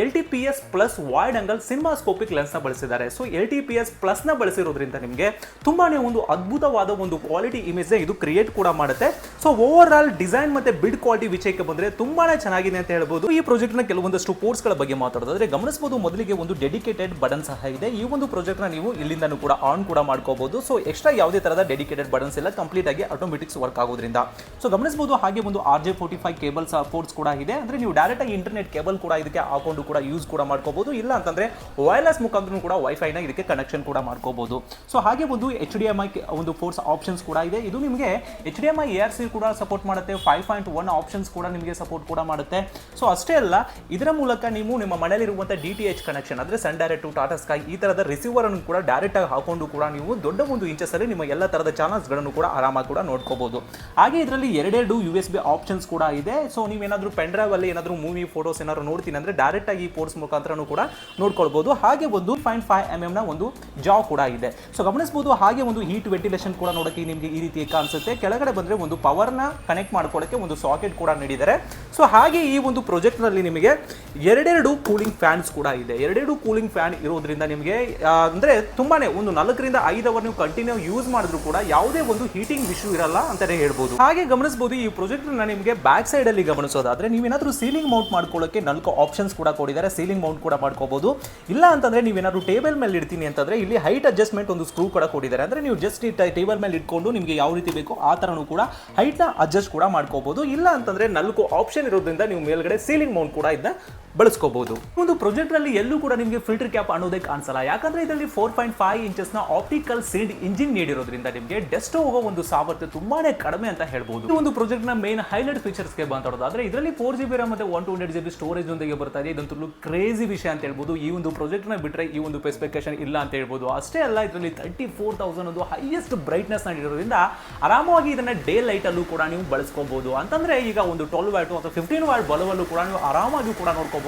L T P S plus wide angle cinemascopic ಲೆನ್ಸ್ನ ಬಳಸಿದ್ದಾರೆ. So L T P S ಪ್ಲಸ್ನ ಬಳಸಿರೋದ್ರಿಂದ ನಿಮಗೆ ತುಂಬಾನೇ ಒಂದು ಅದ್ಭುತವಾದ ಒಂದು ಕ್ವಾಲಿಟಿ ಇಮೇಜ್ ಇದು ಕ್ರಿಯೇಟ್ ಕೂಡ ಮಾಡುತ್ತೆ. ಸೊ ಓವರ್ ಆಲ್ ಡಿಸೈನ್ ಮತ್ತೆ ಬಿಲ್ಡ್ ಕ್ವಾಲಿಟಿ ವಿಷಯಕ್ಕೆ ಬಂದ್ರೆ ತುಂಬಾನೇ ಚೆನ್ನಾಗಿದೆ ಅಂತ ಹೇಳ್ಬೋದು. ಈ ಪ್ರಾಜೆಕ್ಟ್ನ ಕೆಲವೊಂದಷ್ಟು ಪೋರ್ಟ್ಸ್ಗಳ ಗಳ ಬಗ್ಗೆ ಮಾತಾಡೋದಾದ್ರೆ ಗಮನಿಸಬಹುದು ಮೊದಲಿಗೆ ಒಂದು ಡೆಡಿಕೇಟೆಡ್ ಬಟನ್ ಸಹ ಇದೆ. ಈ ಒಂದು ಪ್ರಾಜೆಕ್ಟ್ನ ನೀವು ಇಲ್ಲಿಂದನೂ ಕೂಡ ಆನ್ ಕೂಡ ಮಾಡ್ಕೋಬಹುದು ಸೊ ಎಕ್ಸ್ಟ್ರಾ ಯಾವುದೇ ತರಹದ ಡೆಡಿಕೇಟೆಡ್ ಬಟನ್ಸ್ ಎಲ್ಲ ಕಂಪ್ಲೀಟ್ ಆಗಿ ಆಟೋಮೆಟಿಕ್ಸ್ ವರ್ಕ್ ಆಗೋದ್ರಿಂದ. ಸೊ ಗಮನಿಸಬಹುದು ಹಾಗೆ ಒಂದು R J forty five cable ports ಕೂಡ ಇದೆ. ಅಂದ್ರೆ ನೀವು ಡೈರೆಕ್ಟ್ ಆಗಿ ಇಂಟರ್ನೆಟ್ ಕೇಬಲ್ ಕೂಡ ಇದಕ್ಕೆ ಹಾಕೊಂಡು ಕೂಡ ಯೂಸ್ ಕೂಡ ಮಾಡ್ಕೋಬಹುದು ಇಲ್ಲ ಅಂತಂದ್ರೆ ವೈರ್ಲೆಸ್ ಮುಖಾಂತರ ಕೂಡ ವೈಫೈ ನ ಇದಕ್ಕೆ ಕನೆಕ್ಷನ್ ಕೂಡ ಮಾಡ್ಕೋಬಹುದು ಸೊ ಹಾಗೆ ಒಂದು ಎಚ್ ಡಿ ಎಂ ಐ ಒಂದು ಫೋರ್ಸ್ ಆಪ್ಷನ್ಸ್ ಕೂಡ ಇದೆ. ಇದು ನಿಮಗೆ H D M I R C ಕೂಡ ಸಪೋರ್ಟ್ ಮಾಡುತ್ತೆ. ಫೈವ್ ಪಾಯಿಂಟ್ ಒನ್ ಆಪ್ಷನ್ಸ್ ಕೂಡ ನಿಮಗೆ ಸಪೋರ್ಟ್ ಕೂಡ ಮಾಡುತ್ತೆ. ಸೊ ಅಷ್ಟೇ ಅಲ್ಲ, ಇದರ ಮೂಲಕ ನೀವು ನಿಮ್ಮ ಮನೆಯಲ್ಲಿರುವಂಥ ಡಿ ಟಿ ಎಚ್ ಕನೆಕ್ಷನ್ ಅಂದರೆ ಸನ್ ಡೈರೆಕ್ಟ್ ಟಾಟಾ ಸ್ಕೈ ಈ ಥರದ ರಿಸೀವರ್ ಅನ್ನು ಕೂಡ ಡೈರೆಕ್ಟ್ ಆಗಿ ಹಾಕೊಂಡು ಕೂಡ ನೀವು ದೊಡ್ಡ ಒಂದು ಇಂಚಸ್ ಅಲ್ಲಿ ನಿಮ್ಮ ಎಲ್ಲ ಥರದ ಚಾನಲ್ಸ್ಗಳನ್ನು ಕೂಡ ಆರಾಮಾಗಿ ಕೂಡ ನೋಡ್ಕೋಬಹುದು ಹಾಗೆ ಇದರಲ್ಲಿ ಎರಡೆರಡು ಯು ಎಸ್ ಬಿ ಆಪ್ಷನ್ಸ್ ಕೂಡ ಇದೆ. ಸೊ ನೀವೇನಾದರೂ ಅಲ್ಲಿ ಏನಾದರೂ ಮೂವಿ ಫೋಟೋಸ್ ಏನಾದ್ರು ನೋಡ್ತೀನಿ ಅಂದ್ರೆ ಡೈರೆಕ್ಟ್ ಆಗಿ ಈ ಪೋರ್ಟ್ಸ್ ಮುಖಾಂತರನೂ ಕೂಡ ನೋಡ್ಕೊಳ್ಬಹುದು ಹಾಗೆ ಒಂದು ಪಾಯಿಂಟ್ ಫೈವ್ ಎಂ ಎಂ ನ ಒಂದು ಜಾವ್ ಕೂಡ ಇದೆ. ಸೊ ಗಮನಿಸಬಹುದು ಹಾಗೆ ಒಂದು ಹೀಟ್ ವೆಂಟಿಲೇಷನ್ ಕೂಡ ನೋಡೋಕೆ ನಿಮಗೆ ಈ ರೀತಿ ಕಾಣಿಸುತ್ತೆ. ಕೆಳಗಡೆ ಬಂದ್ರೆ ಒಂದು ಪವರ್ನ ಕನೆಕ್ಟ್ ಮಾಡ್ಕೊಳ್ಳೋಕೆ ಒಂದು ಸಾಕೆಟ್ ಕೂಡ ನೀಡಿದ್ದಾರೆ. ಸೊ ಹಾಗೆ ಈ ಒಂದು ಪ್ರೊಜೆಕ್ಟ್ನಲ್ಲಿ ನಲ್ಲಿ ನಿಮಗೆ ಎರಡೆರಡು ಕೂಲಿಂಗ್ ಫ್ಯಾನ್ಸ್ ಕೂಡ ಇದೆ. ಎರಡೆರಡು ಕೂಲಿಂಗ್ ಫ್ಯಾನ್ ಇರೋದ್ರಿಂದ ನಿಮಗೆ ಅಂದರೆ ತುಂಬಾನೇ ಒಂದು ನಾಲ್ಕರಿಂದ ಐದು ಅವರ್ ನೀವು ಕಂಟಿನ್ಯೂ ಯೂಸ್ ಮಾಡಿದ್ರು ಕೂಡ ಯಾವುದೇ ಒಂದು ಹೀಟಿಂಗ್ ಇಶ್ಯೂ ಇರಲ್ಲ ಅಂತಲೇ ಹೇಳ್ಬೋದು. ಹಾಗೆ ಗಮನಿಸಬಹುದು ಈ ಪ್ರಾಜೆಕ್ಟ್ನ ನಿಮಗೆ ಬ್ಯಾಕ್ ಸೈಡ್ ಅಲ್ಲಿ ಗಮನಿಸೋದಾದ್ರೆ ನೀವೇನಾದ್ರೂ ಸೀಲಿಂಗ್ ಮೌಂಟ್ ಮಾಡ್ಕೊಳ್ಳೋಕೆ ನಾಲ್ಕು ಆಪ್ಷನ್ಸ್ ಕೂಡ ಕೊಟ್ಟಿದ್ದಾರೆ. ಸೀಲಿಂಗ್ ಮೌಂಟ್ ಕೂಡ ಮಾಡ್ಕೋಬಹುದು ಇಲ್ಲ ಅಂತಂದ್ರೆ ನೀವೇನಾದ್ರು ಟೇಬಲ್ ಮೇಲೆ ಇಡ್ತೀನಿ ಅಂತಂದ್ರೆ ಇಲ್ಲಿ ಹೈಟ್ ಅಡ್ಜಸ್ಟ್ಮೆಂಟ್ ಒಂದು ಸ್ಕ್ರೂ ಕೂಡ ಕೊಟ್ಟಿದ್ದಾರೆ. ಅಂದ್ರೆ ನೀವು ಜಸ್ಟ್ ಈ ಟೇಬಲ್ ಮೇಲೆ ಇಟ್ಕೊಂಡು ನಿಮಗೆ ಯಾವ ರೀತಿ ಬೇಕೋ ಆ ತರನು ಕೂಡ ಹೈಟ್ನ ಅಡ್ಜಸ್ಟ್ ಕೂಡ ಮಾಡ್ಕೋಬಹುದು ಇಲ್ಲ ಅಂತಂದ್ರೆ ನಾಲ್ಕು ಆಪ್ಷನ್ ಇರೋದ್ರಿಂದ ನೀವು ಮೇಲ್ಗಡೆ ಸೀಲಿಂಗ್ ಮೌಂಟ್ ಕೂಡ ಇದನ್ನ ಬಳಸ್ಕೋಬಹುದು. ಒಂದು ಪ್ರಾಜೆಕ್ಟ್ ಅಲ್ಲಿ ಎಲ್ಲೂ ಕೂಡ ನಿಮಗೆ ಫಿಲ್ಟರ್ ಕ್ಯಾಪ್ ಅನ್ನೋದೇ ಕಾಣಿಸಲ್ಲ. ಯಾಕಂದ್ರೆ ಇದರಲ್ಲಿ ಫೋರ್ ಪಾಯಿಂಟ್ ಫೈವ್ ಇಂಚಸ್ನ ಆಪ್ಟಿಕಲ್ ಸೀಲ್ಡ್ ಇಂಜಿನ್ ನೀಡಿರೋದ್ರಿಂದ ನಿಮಗೆ ಡೆಸ್ಟ್ ಹೋಗೋ ಒಂದು ಸಾಮರ್ಥ್ಯ ತುಂಬಾನೇ ಕಡಿಮೆ ಅಂತ ಹೇಳ್ಬಹುದು ಒಂದು ಪ್ರೊಜೆಕ್ಟ್ನ ಮೇನ್ ಹೈಲೈಟ್ ಫೀಚರ್ಸ್ಗೆ ಮಾತಾಡೋದಾದ್ರೆ ಇದರಲ್ಲಿ ಫೋರ್ ಜಿ ಬಿ ರ್ಯಾಮ್ ಮತ್ತೆ one two hundred G B storage ಒಂದಿಗೆ ಬರ್ತಾ ಇದೆ. ಇದಂತೂ ಕ್ರೇಜಿ ವಿಷಯ ಅಂತ ಹೇಳ್ಬೋದು. ಈ ಒಂದು ಪ್ರೊಜೆಕ್ಟ್ನ ಬಿಟ್ರೆ ಈ ಒಂದು ಸ್ಪೆಸಿಫಿಕೇಶನ್ ಇಲ್ಲ ಅಂತ ಹೇಳ್ಬಹುದು ಅಷ್ಟೇ ಅಲ್ಲ, ಇದರಲ್ಲಿ ತರ್ಟಿ ಫೋರ್ ತೌಸಂಡ್ ಒಂದು ಹೈಯೆಸ್ಟ್ ಬ್ರೈಟ್ನೆಸ್ ನೀಡಿರೋದ್ರಿಂದ ಆರಾಮವಾಗಿ ಇದನ್ನ ಡೇ ಲೈಟ್ ಅಲ್ಲೂ ಕೂಡ ನೀವು ಬಳಸ್ಕೋಬಹುದು. ಅಂತಂದ್ರೆ ಈಗ ಒಂದು ಟ್ವೆಲ್ ವ್ಯಾಟ್ ಅಥವಾ ಫಿಫ್ಟೀನ್ ವ್ಯಾಟ್ ಬಲವಲ್ಲೂ ಕೂಡ ನೀವು ಆರಾಮಾಗಿ ಕೂಡ ನೋಡ್ಕೋಬಹುದು.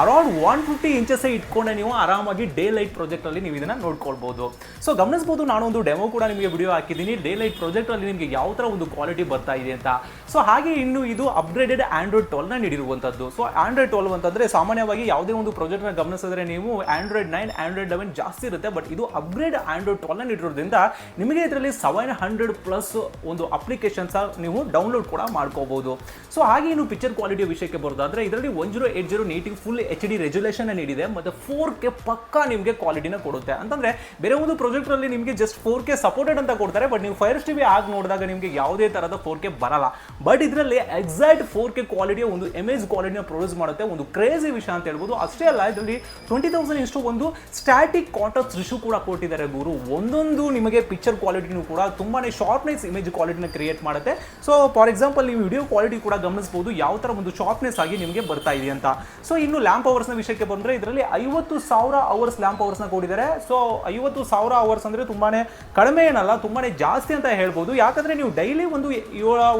ಅರೌಂಡ್ ಒನ್ ಫಿಫ್ಟಿ ಇಂಚಸ್ ಇಟ್ಕೊಂಡೆ ನೀವು ಆರಾಮಾಗಿ ಡೇ ಲೈಟ್ ಪ್ರಾಜೆಕ್ಟ್ ಅಲ್ಲಿ ನೀವು ಇದನ್ನ ನೋಡ್ಕೊಳ್ಬಹುದು ಸೊ ಗಮನಿಸಬಹುದು ನಾನು ಒಂದು ಡೆಮೋ ಕೂಡ ನಿಮಗೆ ವಿಡಿಯೋ ಹಾಕಿದ್ದೀನಿ. ಡೇ ಲೈಟ್ ಪ್ರಾಜೆಕ್ಟ್ ಅಲ್ಲಿ ನಿಮಗೆ ಯಾವ ತರ ಒಂದು ಕ್ವಾಲಿಟಿ ಬರ್ತಾ ಇದೆ ಅಂತ. ಸೊ ಹಾಗೆ ಇನ್ನು ಇದು ಅಪ್ಗ್ರೇಡೆಡ್ ಆಂಡ್ರಾಯ್ಡ್ ಟ್ವೆಲ್ನ ನೀಡಿರುವಂತದ್ದು. ಸೊ ಆಂಡ್ರಾಯ್ಡ್ ಟ್ವೆಲ್ ಅಂತಂದ್ರೆ ಸಾಮಾನ್ಯವಾಗಿ ಯಾವುದೇ ಒಂದು ಪ್ರಾಜೆಕ್ಟ್ನ ಗಮನಿಸಿದ್ರೆ ನೀವು ಆಂಡ್ರಾಯ್ಡ್ ನೈನ್ ಆಂಡ್ರಾಯ್ಡ್ ಲೆವೆನ್ ಜಾಸ್ತಿ ಇರುತ್ತೆ. ಬಟ್ ಇದು ಅಪ್ಗ್ರೇಡ್ ಆಂಡ್ರಾಯ್ಡ್ ಟ್ವೆಲ್ನ ನೀಡಿರೋದ್ರಿಂದ ನಿಮಗೆ ಇದರಲ್ಲಿ ಸೆವೆನ್ ಹಂಡ್ರೆಡ್ ಪ್ಲಸ್ ಒಂದು ಅಪ್ಲಿಕೇಶನ್ಸ್ ನೀವು ಡೌನ್ಲೋಡ್ ಕೂಡ ಮಾಡ್ಕೋಬಹುದು ಸೊ ಹಾಗೆ ಇನ್ನು ಪಿಕ್ಚರ್ ಕ್ವಾಲಿಟಿ ವಿಷಯಕ್ಕೆ ಬರೋದಾದ್ರೆ, ಇದರಲ್ಲಿ one zero eight zero native full H D resolution ನೀಡಿದೆ, ಮತ್ತು ಫೋರ್ ಕೆ ಪಕ್ಕಾ ನಿಮಗೆ ಕ್ವಾಲಿಟಿನ ಕೊಡುತ್ತೆ. ಅಂತಂದ್ರೆ, ಬೇರೆ ಒಂದು ಪ್ರಾಜೆಕ್ಟ್ ಅಲ್ಲಿ ನಿಮಗೆ ಜಸ್ಟ್ ಫೋರ್ ಕೆ ಸಪೋರ್ಟೆಡ್ ಅಂತ ಕೊಡ್ತಾರೆ ಬಟ್ ನೀವು ಫೈರ್ ಟಿವಿ ಆಗಿ ನೋಡಿದಾಗ ನಿಮಗೆ ಯಾವುದೇ ಥರದ ಫೋರ್ ಕೆ ಬರಲ್ಲ. ಬಟ್ ಇದರಲ್ಲಿ ಎಕ್ಸಾಕ್ಟ್ ಫೋರ್ ಕೆ ಕ್ವಾಲಿಟಿಯ ಒಂದು ಇಮೇಜ್ ಕ್ವಾಲಿಟಿನ ಪ್ರೊಡ್ಯೂಸ್ ಮಾಡುತ್ತೆ, ಒಂದು ಕ್ರೇಜಿ ವಿಷಯ ಅಂತ ಹೇಳ್ಬೋದು. ಅಷ್ಟೇ ಅಲ್ಲ, ಇದರಲ್ಲಿ ಟ್ವೆಂಟಿ ತೌಸಂಡ್ ಇಷ್ಟು ಒಂದು ಸ್ಟ್ಯಾಟಿಕ್ ಕಾಂಟ್ರಾಕ್ಟ್ ಇಶ್ಯೂ ಕೂಡ ಕೊಟ್ಟಿದ್ದಾರೆ ಗುರು. ಒಂದೊಂದು ನಿಮಗೆ ಪಿಕ್ಚರ್ ಕ್ವಾಲಿಟಿನೂ ಕೂಡ ತುಂಬಾನೇ ಶಾರ್ಪ್ನೆಸ್ ಇಮೇಜ್ ಕ್ವಾಲಿಟಿನ ಕ್ರಿಯೇಟ್ ಮಾಡುತ್ತೆ. ಸೊ ಫಾರ್ ಎಕ್ಸಾಂಪಲ್ ನೀವು ವಿಡಿಯೋ ಕ್ವಾಲಿಟಿ ಕೂಡ ಗಮನಿಸಬಹುದು ಯಾವ ಥರ ಒಂದು ಶಾರ್ಪ್ನೆಸ್ ಆಗಿ ನಿಮಗೆ ಬರ್ತಾ ಇದೆ ಅಂತ ಸೊ ಇನ್ನು ಲ್ಯಾಂಪ್ ಅವರ್ಸ್ನ ವಿಷಯಕ್ಕೆ ಬಂದ್ರೆ ಇದರಲ್ಲಿ ಐವತ್ತು ಸಾವಿರ ಅವರ್ಸ್ ಲ್ಯಾಂಪ್ ಅವರ್ಸ್ನ ಕೊಟ್ಟಿದ್ದಾರೆ ಸೊ ಐವತ್ತು ಸಾವಿರ ಅವರ್ಸ್ ಅಂದ್ರೆ ತುಂಬಾನೇ ಕಡಿಮೆ ಏನಲ್ಲ, ತುಂಬಾನೇ ಜಾಸ್ತಿ ಅಂತ ಹೇಳ್ಬೋದು. ಯಾಕಂದ್ರೆ ನೀವು ಡೈಲಿ ಒಂದು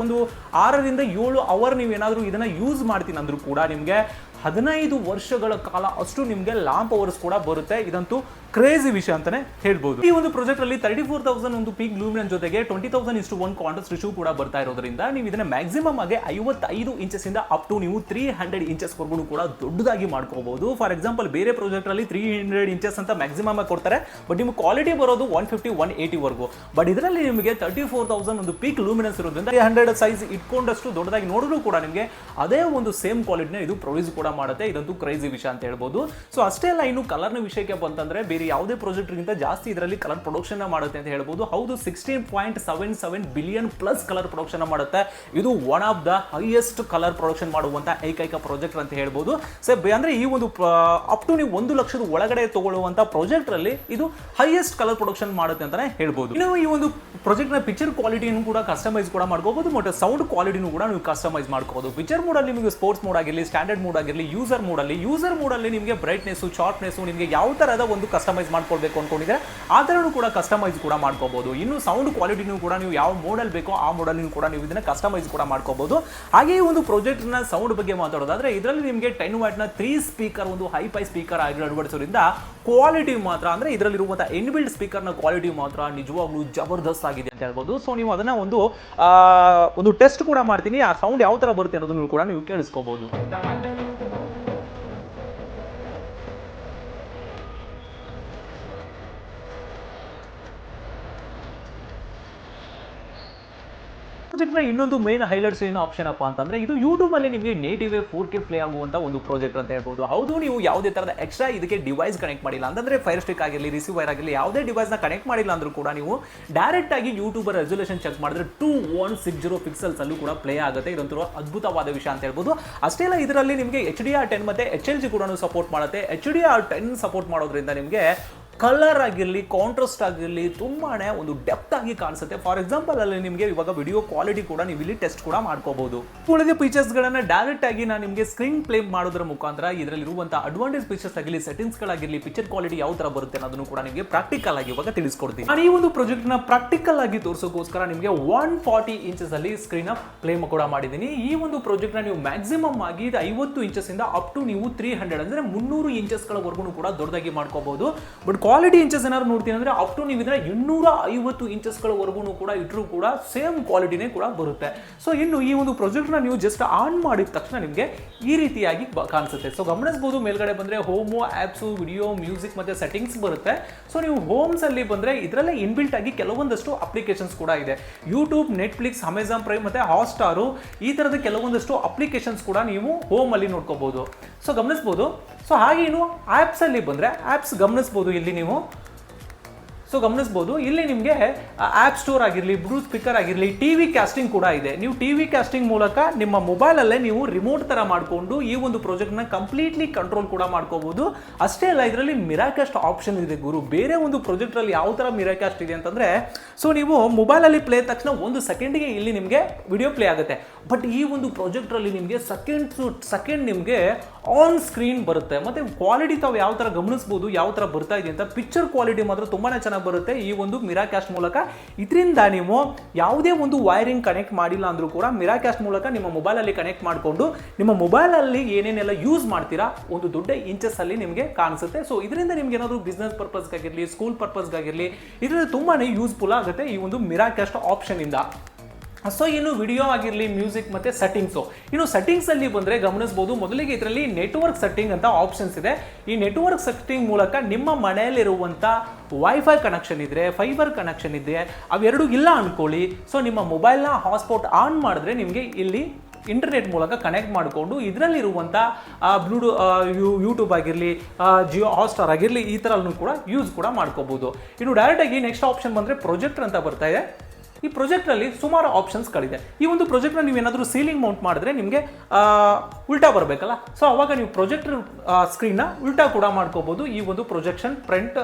ಒಂದು ಆರರಿಂದ ಏಳು ಅವರ್ ನೀವು ಏನಾದರೂ ಇದನ್ನ ಯೂಸ್ ಮಾಡ್ತೀನಿ ಅಂದ್ರೂ ಕೂಡ ನಿಮಗೆ. ಹದಿನೈದು ವರ್ಷಗಳ ಕಾಲ ಅಷ್ಟು ನಿಮಗೆ ಲಾಂಪ್ ಅವರ್ಸ್ ಕೂಡ ಬರುತ್ತೆ. ಇದಂತೂ ಕ್ರೇಜಿ ವಿಷಯ ಅಂತಾನೆ ಹೇಳ್ಬೋದು. ಈ ಒಂದು ಪ್ರಾಜೆಕ್ಟ್ ಅಲ್ಲಿ ತರ್ಟಿ ಫೋರ್ ತೌಸಂಡ್ ಒಂದು ಪೀಕ್ ಲೂಮಿನ ಜೊತೆಗೆ ಟ್ವೆಂಟಿ ತೌಸಂಡ್ ಇಷ್ಟು ಒನ್ ಕಾಂಟ್ರಾಸ್ಟ್ ರಿಶ್ಯೂ ಕೂಡ ಬರ್ತಾ ಇರೋದ್ರಿಂದ ನೀವು ಇದನ್ನ ಮ್ಯಾಕ್ಸಿಮಮ್ ಆಗಿ ಐವತ್ತೈದು ಇಂಚಸ್ ಇಂದ ಅಪ್ ಟು ನೀವು ತ್ರೀ ಹಂಡ್ರೆಡ್ ಇಂಚಸ್ ವರ್ಗೂ ಕೂಡ ದೊಡ್ಡದಾಗಿ ಮಾಡ್ಕೋಬಹುದು ಫಾರ್ ಎಕ್ಸಾಂಪಲ್ ಬೇರೆ ಪ್ರಾಜೆಕ್ಟ್ ಅಲ್ಲಿ ತ್ರೀ ಹಂಡ್ರೆಡ್ ಇಂಚಸ್ ಅಂತ ಮ್ಯಾಕ್ಸಿಮಮ್ ಆಗಿ ಕೊಡ್ತಾರೆ. ಬಟ್ ನಿಮ್ಗೆ ಕ್ವಾಲಿಟಿ ಬರೋದು ಒನ್ ಫಿಫ್ಟಿ ಒನ್ ಏಯ್ಟಿ ವರ್ಗೂ. ಬಟ್ ಇದರಲ್ಲಿ ನಿಮಗೆ ತರ್ಟಿ ಫೋರ್ ತೌಸಂಡ್ ಒಂದು ಪೀಕ್ ಲೂಮಿನನ್ಸ್ ಇರೋದ್ರಿಂದ ಹಂಡ್ರೆಡ್ ಸೈಜ್ ಇಟ್ಕೊಂಡಷ್ಟು ದೊಡ್ಡದಾಗಿ ನೋಡಿದ್ರು ಕೂಡ ನಿಮಗೆ ಅದೇ ಒಂದು ಸೇಮ್ ಕ್ವಾಲಿಟಿನ ಇದು ಪ್ರೊಡ್ಯೂಸ್ ಕೂಡ ಮಾಡುತ್ತೆ. ಇದಂತೂ ಕ್ರೇಜಿ ವಿಷಯ ಅಂತ ಹೇಳ್ಬೋದು. ಸೊ ಅಷ್ಟೇ ಅಲ್ಲ, ಇನ್ನು ಕಲರ್ನ ವಿಷಯಕ್ಕೆ ಬಂತಂದ್ರೆ ಬೇರೆ ಯಾವುದೇ ಪ್ರಾಜೆಕ್ಟ್ಗಿಂತ ಜಾಸ್ತಿ ಇದರಲ್ಲಿ ಕಲರ್ ಪ್ರೊಡಕ್ಷನ್ ಮಾಡುತ್ತೆ ಅಂತ ಹೇಳ್ಬೋದು. ಹೌದು sixteen point seven seven billion plus colour production ಮಾಡುತ್ತೆ. ಇದು one of the highest colour production ಮಾಡುವಂತ ಏಕೈಕ ಪ್ರಾಜೆಕ್ಟ್ ಅಂತ ಹೇಳ್ಬೋದು. ಸೊ ಅಂದ್ರೆ ಈ ಒಂದು ಅಪ್ ಟು ನೀವು ಒಂದು ಲಕ್ಷದ ಒಳಗಡೆ ತಗೊಳ್ಳುವಂತ ಪ್ರಾಜೆಕ್ಟ್ ಅಲ್ಲಿ ಇದು ಹೈಯೆಸ್ಟ್ ಕಲರ್ ಪ್ರೊಡಕ್ಷನ್ ಮಾಡುತ್ತೆ ಅಂತಾನೆ ಹೇಳ್ಬೋದು. ಇನ್ನು ಈ ಒಂದು ಪ್ರಾಜೆಕ್ಟ್ನ ಪಿಕ್ಚರ್ ಕ್ವಾಲಿಟಿಯನ್ನು ಕೂಡ ಕಸ್ಟಮೈಸ್ ಕೂಡ ಮಾಡ್ಕೋಬಹುದು ಮತ್ತೆ ಸೌಂಡ್ ಕ್ವಾಲಿಟಿನೂ ಕೂಡ ನೀವು ಕಸ್ಟಮೈಸ್ ಮಾಡ್ಕೋಬಹುದು ಪಿಕ್ಚರ್ ಮೋಡ್ ಅಲ್ಲಿ ನಿಮಗೆ ಸ್ಪೋರ್ಟ್ಸ್ ಮೋಡ್ ಆಗಿರಲಿ ಸ್ಟ್ಯಾಂಡರ್ಡ್ ಮೋಡ್ ಆಗಿರಲಿ ಯೂಸರ್ ಮೂಡಲ್ಲಿ ಯೂಸರ್ ಮೂಡಲ್ಲಿ ನಿಮಗೆ ಬ್ರೈಟ್ನೆಸ್ಸು ಶಾರ್ಪ್ನೆಸ್ಸು ನಿಮಗೆ ಯಾವ ಥರದ ಒಂದು ಕಸ್ಟಮೈಸ್ ಮಾಡ್ಕೊಳ್ಬೇಕು ಅನ್ಕೊಂಡಿದ್ರೆ, ಆ ತರನು ಕೂಡ ಕಸ್ಟಮೈಸ್ ಕೂಡ ಮಾಡ್ಕೋಬಹುದು ಇನ್ನು ಸೌಂಡ್ ಕ್ವಾಲಿಟಿನೂ ಕೂಡ ನೀವು ಯಾವ ಮೋಡಲ್ ಬೇಕೋ ಆ ಮೋಡಲ್ ಕೂಡ ನೀವು ಇದನ್ನ ಕಸ್ಟಮೈಸ್ ಕೂಡ ಮಾಡ್ಕೋಬಹುದು ಹಾಗೆ ಒಂದು ಪ್ರಾಜೆಕ್ಟ್ನ ಸೌಂಡ್ ಬಗ್ಗೆ ಮಾತಾಡೋದಾದ್ರೆ, ಇದರಲ್ಲಿ ನಿಮಗೆ ಟೆನ್ ವ್ಯಾಟ್ನ ತ್ರೀ ಸ್ಪೀಕರ್ ಒಂದು ಹೈ ಫೈ ಸ್ಪೀಕರ್ ಆಗಿ ಅಳವಡಿಸೋದ್ರಿಂದ ಕ್ವಾಲಿಟಿ ಮಾತ್ರ, ಅಂದ್ರೆ ಇದರಲ್ಲಿರುವಂಥ ಇನ್ಬಿಲ್ಡ್ ಸ್ಪೀಕರ್ನ ಕ್ವಾಲಿಟಿ ಮಾತ್ರ ನಿಜವಾಗ್ಲೂ ಜಬರ್ದಸ್ತ್ ಆಗಿದೆ ಅಂತ ಹೇಳ್ಬೋದು. ಸೊ ನೀವು ಅದನ್ನ ಒಂದು ಒಂದು ಟೆಸ್ಟ್ ಕೂಡ ಮಾಡ್ತೀನಿ. ಆ ಸೌಂಡ್ ಯಾವ ತರ ಬರುತ್ತೆ ಅನ್ನೋದನ್ನು ಕೂಡ ನೀವು ಕೇಳಿಸ್ಕೋಬಹುದು ಪ್ರಾಜೆಕ್ಟ್ನ ಇನ್ನೊಂದು ಮೇನ್ ಹೈಲೈಟ್ಸ್ ಏನು ಆಪ್ಷನ್ ಅಪ್ಪ ಅಂತಂದ್ರೆ ಇದು ಯೂಟ್ಯೂಬಲ್ಲಿ ನಿಮಗೆ ನೇಟಿವ್ ಫೋರ್ ಕೆ ಪ್ಲೇ ಆಗುವಂತ ಒಂದು ಪ್ರಾಜೆಕ್ಟ್ ಅಂತ ಹೇಳ್ಬೋದು. ಹೌದು, ನೀವು ಯಾವುದೇ ತರದ ಎಕ್ಸ್ಟ್ರಾ ಇದಕ್ಕೆ ಡಿವೈಸ್ ಕನೆಕ್ಟ್ ಮಾಡಿಲ್ಲ ಅಂತಂದ್ರೆ ಫೈರ್ ಸ್ಟಿಕ್ ಆಗಿರಲಿ ರಿಸೀವರ್ ಆಗಿರಲಿ, ಯಾವುದೇ ಡಿವೈಸ್ನ ಕನೆಕ್ಟ್ ಮಾಡಿಲ್ಲ ಅಂದ್ರೂ ಕೂಡ ನೀವು ಡೈರೆಕ್ಟ್ ಆಗಿ ಯೂಟ್ಯೂಬ್ ರೆಸೊಲ್ಯೂಷನ್ ಚೆಕ್ ಮಾಡಿದ್ರೆ two one six zero pixels ಅಲ್ಲೂ ಕೂಡ ಪ್ಲೇ ಆಗುತ್ತೆ. ಇದೊಂಥರ ಅದ್ಭುತವಾದ ವಿಷಯ ಅಂತ ಹೇಳ್ಬೋದು. ಅಷ್ಟೇ ಅಲ್ಲ, ಇದರಲ್ಲಿ ನಿಮಗೆ ಎಚ್ ಡಿ ಆರ್ ಟೆನ್ ಮತ್ತೆ ಎಚ್ ಎಲ್ ಜಿ ಕೂಡ ಸಪೋರ್ಟ್ ಮಾಡುತ್ತೆ. H D R ten support ಮಾಡೋದ್ರಿಂದ ನಿಮಗೆ ಕಲರ್ ಆಗಿರಲಿ ಕಾಂಟ್ರಾಸ್ಟ್ ಆಗಿರಲಿ, ತುಂಬಾನೇ ಒಂದು ಡೆಪ್ತ್ ಆಗಿ ಕಾಣಿಸುತ್ತೆ. ಫಾರ್ ಎಕ್ಸಾಂಪಲ್ ಅಲ್ಲಿ ನಿಮಗೆ ಇವಾಗ ವಿಡಿಯೋ ಕ್ವಾಲಿಟಿ ಕೂಡ ನೀವು ಇಲ್ಲಿ ಟೆಸ್ಟ್ ಕೂಡ ಮಾಡ್ಕೋಬಹುದು ಉಳಿದ ಫೀಚರ್ಸ್ ಗಳನ್ನ ಡೈರೆಕ್ಟ್ ಆಗಿ ನಾನು ನಿಮಗೆ ಸ್ಕ್ರೀನ್ ಪ್ಲೇ ಮಾಡೋದ್ರ ಮುಖಾಂತರ ಇದರಲ್ಲಿರುವಂತಹ ಅಡ್ವಾಂಟೇಜ್ ಫೀಚರ್ಸ್ ಆಗಿರಲಿ ಸೆಟ್ಟಿಂಗ್ಸ್ ಗಳಾಗಿರಲಿ ಪಿಕ್ಚರ್ ಕ್ವಾಲಿಟಿ ಯಾವ ತರ ಬರುತ್ತೆ ಅನ್ನೋದನ್ನು ಕೂಡ ನಿಮಗೆ ಪ್ರಾಕ್ಟಿಕಲ್ ಆಗಿ ಇವಾಗ ತಿಳಿಸ್ಕೊಡ್ತೀನಿ. ನಾನು ಈ ಒಂದು ಪ್ರಾಜೆಕ್ಟ್ನ ಪ್ರಾಕ್ಟಿಕಲ್ ಆಗಿ ತೋರಿಸೋಕೋಸ್ಕರ ನಿಮಗೆ ಒನ್ ಫಾರ್ಟಿ ಇಂಚಸ್ ಅಲ್ಲಿ ಸ್ಕ್ರೀನ್ ಪ್ಲೇ ಕೂಡ ಮಾಡಿದ್ದೀನಿ. ಈ ಒಂದು ಪ್ರಾಜೆಕ್ಟ್ನ ನೀವು ಮ್ಯಾಕ್ಸಿಮಮ್ ಆಗಿ ಐವತ್ತು ಇಂಚಸ್ ಇಂದ ಅಪ್ ಟು ನೀವು ತ್ರೀ ಹಂಡ್ರೆಡ್ ಅಂದ್ರೆ ಮುನ್ನೂರು ಇಂಚಸ್ ಗಳವರೆಗೂ ಕೂಡ ದೊಡ್ಡದಾಗಿ ಮಾಡ್ಕೋಬಹುದು ಬಟ್ ಕ್ವಾಲಿಟಿ ಇಂಚಸ್ ಏನಾದ್ರು ನೋಡ್ತೀನಿ ಅಂದ್ರೆ ಅಪ್ ಟು ನೀವು ಇದನ್ನ ಇನ್ನೂರ ಐವತ್ತು ಇಂಚಸ್ ಗಳವರೆಗೂ ಕೂಡ ಇಟ್ಟರೂ ಕೂಡ ಸೇಮ್ ಕ್ವಾಲಿಟಿನೇ ಕೂಡ ಬರುತ್ತೆ. ಸೊ ಇನ್ನು ಈ ಒಂದು ಪ್ರೊಜೆಕ್ಟ್ನ ನೀವು ಜಸ್ಟ್ ಆನ್ ಮಾಡಿದ ತಕ್ಷಣ ನಿಮಗೆ ಈ ರೀತಿಯಾಗಿ ಕಾಣಿಸುತ್ತೆ. ಸೊ ಗಮನಿಸಬಹುದು ಮೇಲ್ಗಡೆ ಬಂದ್ರೆ ಹೋಮು ಆ್ಯಪ್ಸು ವಿಡಿಯೋ ಮ್ಯೂಸಿಕ್ ಮತ್ತೆ ಸೆಟ್ಟಿಂಗ್ಸ್ ಬರುತ್ತೆ. ಸೊ ನೀವು ಹೋಮ್ಸ್ ಅಲ್ಲಿ ಬಂದ್ರೆ ಇದರಲ್ಲೇ ಇನ್ಬಿಲ್ಟ್ ಆಗಿ ಕೆಲವೊಂದಷ್ಟು ಅಪ್ಲಿಕೇಶನ್ಸ್ ಕೂಡ ಇದೆ. ಯೂಟ್ಯೂಬ್ ನೆಟ್ಫ್ಲಿಕ್ಸ್ ಅಮೆಝಾನ್ ಪ್ರೈಮ್ ಮತ್ತೆ ಹಾಟ್ಸ್ಟಾರು ಈ ತರದ ಕೆಲವೊಂದಷ್ಟು ಅಪ್ಲಿಕೇಶನ್ಸ್ ಕೂಡ ನೀವು ಹೋಮ್ ಅಲ್ಲಿ ನೋಡ್ಕೋಬಹುದು ಸೊ ಗಮನಿಸ್ಬೋದು. ಸೊ ಹಾಗೆ ಇನ್ನು ಆ್ಯಪ್ಸಲ್ಲಿ ಬಂದರೆ ಆ್ಯಪ್ಸ್ ಗಮನಿಸ್ಬೋದು ಇಲ್ಲಿ ನೀವು. ಸೊ ಗಮನಿಸ್ಬೋದು. ಇಲ್ಲಿ ನಿಮಗೆ ಆ್ಯಪ್ ಸ್ಟೋರ್ ಆಗಿರಲಿ ಬ್ಲೂ ಸ್ಪೀಕರ್ ಆಗಿರಲಿ ಟಿ ವಿ ಕ್ಯಾಸ್ಟಿಂಗ್ ಕೂಡ ಇದೆ. ನೀವು ಟಿ ವಿ ಕ್ಯಾಸ್ಟಿಂಗ್ ಮೂಲಕ ನಿಮ್ಮ ಮೊಬೈಲಲ್ಲೇ ನೀವು ರಿಮೋಟ್ ಥರ ಮಾಡಿಕೊಂಡು ಈ ಒಂದು ಪ್ರಾಜೆಕ್ಟ್ನ ಕಂಪ್ಲೀಟ್ಲಿ ಕಂಟ್ರೋಲ್ ಕೂಡ ಮಾಡ್ಕೋಬೋದು. ಅಷ್ಟೇ ಅಲ್ಲ, ಇದರಲ್ಲಿ ಮಿರಾಕ್ಯಾಸ್ಟ್ ಆಪ್ಷನ್ ಇದೆ ಗುರು. ಬೇರೆ ಒಂದು ಪ್ರಾಜೆಕ್ಟ್ರಲ್ಲಿ ಯಾವ ಥರ ಮಿರಾಕ್ಯಾಸ್ಟ್ ಇದೆ ಅಂತಂದರೆ, ಸೊ ನೀವು ಮೊಬೈಲಲ್ಲಿ ಪ್ಲೇ ತಕ್ಷಣ ಒಂದು ಸೆಕೆಂಡಿಗೆ ಇಲ್ಲಿ ನಿಮಗೆ ವಿಡಿಯೋ ಪ್ಲೇ ಆಗುತ್ತೆ. ಬಟ್ ಈ ಒಂದು ಪ್ರಾಜೆಕ್ಟ್ರಲ್ಲಿ ನಿಮಗೆ ಸೆಕೆಂಡ್ ಟು ಸೆಕೆಂಡ್ ನಿಮಗೆ ಆನ್ ಸ್ಕ್ರೀನ್ ಬರುತ್ತೆ. ಮತ್ತೆ ಕ್ವಾಲಿಟಿ ತಾವು ಯಾವ ಥರ ಗಮನಿಸ್ಬೋದು, ಯಾವ ಥರ ಬರ್ತಾ ಇದೆ ಅಂತ ಪಿಕ್ಚರ್ ಕ್ವಾಲಿಟಿ ಮಾತ್ರ ತುಂಬಾನೇ ಚೆನ್ನಾಗಿ ಬರುತ್ತೆ ಈ ಒಂದು ಮಿರಾಕ್ಯಾಸ್ಟ್ ಮೂಲಕ. ಇದರಿಂದ ನೀವು ಯಾವುದೇ ಒಂದು ವೈರಿಂಗ್ ಕನೆಕ್ಟ್ ಮಾಡಿಲ್ಲ ಅಂದ್ರೂ ಕೂಡ ಮಿರಾಕ್ಯಾಸ್ಟ್ ಮೂಲಕ ನಿಮ್ಮ ಮೊಬೈಲಲ್ಲಿ ಕನೆಕ್ಟ್ ಮಾಡಿಕೊಂಡು, ನಿಮ್ಮ ಮೊಬೈಲಲ್ಲಿ ಏನೇನೆಲ್ಲ ಯೂಸ್ ಮಾಡ್ತೀರಾ, ಒಂದು ದೊಡ್ಡ ಇಂಚಸ್ ಅಲ್ಲಿ ನಿಮಗೆ ಕಾಣಿಸುತ್ತೆ. ಸೊ ಇದರಿಂದ ನಿಮ್ಗೆ ಏನಾದರೂ ಬಿಸ್ನೆಸ್ ಪರ್ಪಸ್ಗಾಗಿರಲಿ ಸ್ಕೂಲ್ ಪರ್ಪಸ್ಗಾಗಿರಲಿ ಇದರಿಂದ ತುಂಬಾನೇ ಯೂಸ್ಫುಲ್ ಆಗುತ್ತೆ ಈ ಒಂದು ಮಿರಾಕ್ಯಾಸ್ಟ್ ಆಪ್ಷನ್ ಇಂದ. ಸೊ ಇನ್ನು ವಿಡಿಯೋ ಆಗಿರಲಿ ಮ್ಯೂಸಿಕ್ ಮತ್ತೆ ಸೆಟ್ಟಿಂಗ್ಸು ಇನ್ನು ಸೆಟ್ಟಿಂಗ್ಸ್ ಅಲ್ಲಿ ಬಂದ್ರೆ ಗಮನಿಸಬಹುದು ಮೊದಲಿಗೆ ಇದರಲ್ಲಿ ನೆಟ್ವರ್ಕ್ ಸೆಟ್ಟಿಂಗ್ ಅಂತ ಆಪ್ಷನ್ಸ್ ಇದೆ. ಈ ನೆಟ್ವರ್ಕ್ ಸೆಟ್ಟಿಂಗ್ ಮೂಲಕ ನಿಮ್ಮ ಮನೆಯಲ್ಲಿರುವಂತ ವೈಫೈ ಕನೆಕ್ಷನ್ ಇದ್ರೆ ಫೈಬರ್ ಕನೆಕ್ಷನ್ ಇದೆ ಅವೆರಡು ಇಲ್ಲ ಅನ್ಕೊಳ್ಳಿ. ಸೊ ನಿಮ್ಮ ಮೊಬೈಲ್ನ ಹಾಟ್ಸ್ಪಾಟ್ ಆನ್ ಮಾಡಿದ್ರೆ ನಿಮಗೆ ಇಲ್ಲಿ ಇಂಟರ್ನೆಟ್ ಮೂಲಕ ಕನೆಕ್ಟ್ ಮಾಡಿಕೊಂಡು ಇದರಲ್ಲಿರುವಂಥ ಬ್ಲೂಟೂ ಯೂಟ್ಯೂಬ್ ಆಗಿರಲಿ ಜಿಯೋ ಹಾಟ್ಸ್ಟಾರ್ ಆಗಿರಲಿ, ಈ ಥರಲ್ಲೂ ಕೂಡ ಯೂಸ್ ಕೂಡ ಮಾಡ್ಕೋಬೋದು. ಇನ್ನು ಡೈರೆಕ್ಟಾಗಿ ನೆಕ್ಸ್ಟ್ ಆಪ್ಷನ್ ಬಂದರೆ ಪ್ರೊಜೆಕ್ಟರ್ ಅಂತ ಬರ್ತಾ ಇದೆ. ಈ ಪ್ರೊಜೆಕ್ಟ್ನಲ್ಲಿ ಸುಮಾರು ಆಪ್ಷನ್ಸ್ಗಳಿದೆ. ಈ ಒಂದು ಪ್ರೊಜೆಕ್ಟ್ನ ನೀವು ಏನಾದರೂ ಸೀಲಿಂಗ್ ಮೌಂಟ್ ಮಾಡಿದ್ರೆ ನಿಮಗೆ ಉಲ್ಟಾ ಬರಬೇಕಲ್ಲ? ಸೊ ಅವಾಗ ನೀವು ಪ್ರೊಜೆಕ್ಟರ್ ಸ್ಕ್ರೀನ್ನ ಉಲ್ಟಾ ಕೂಡ ಮಾಡ್ಕೋಬೋದು. ಈ ಒಂದು ಪ್ರೊಜೆಕ್ಷನ್ ಫ್ರಂಟ್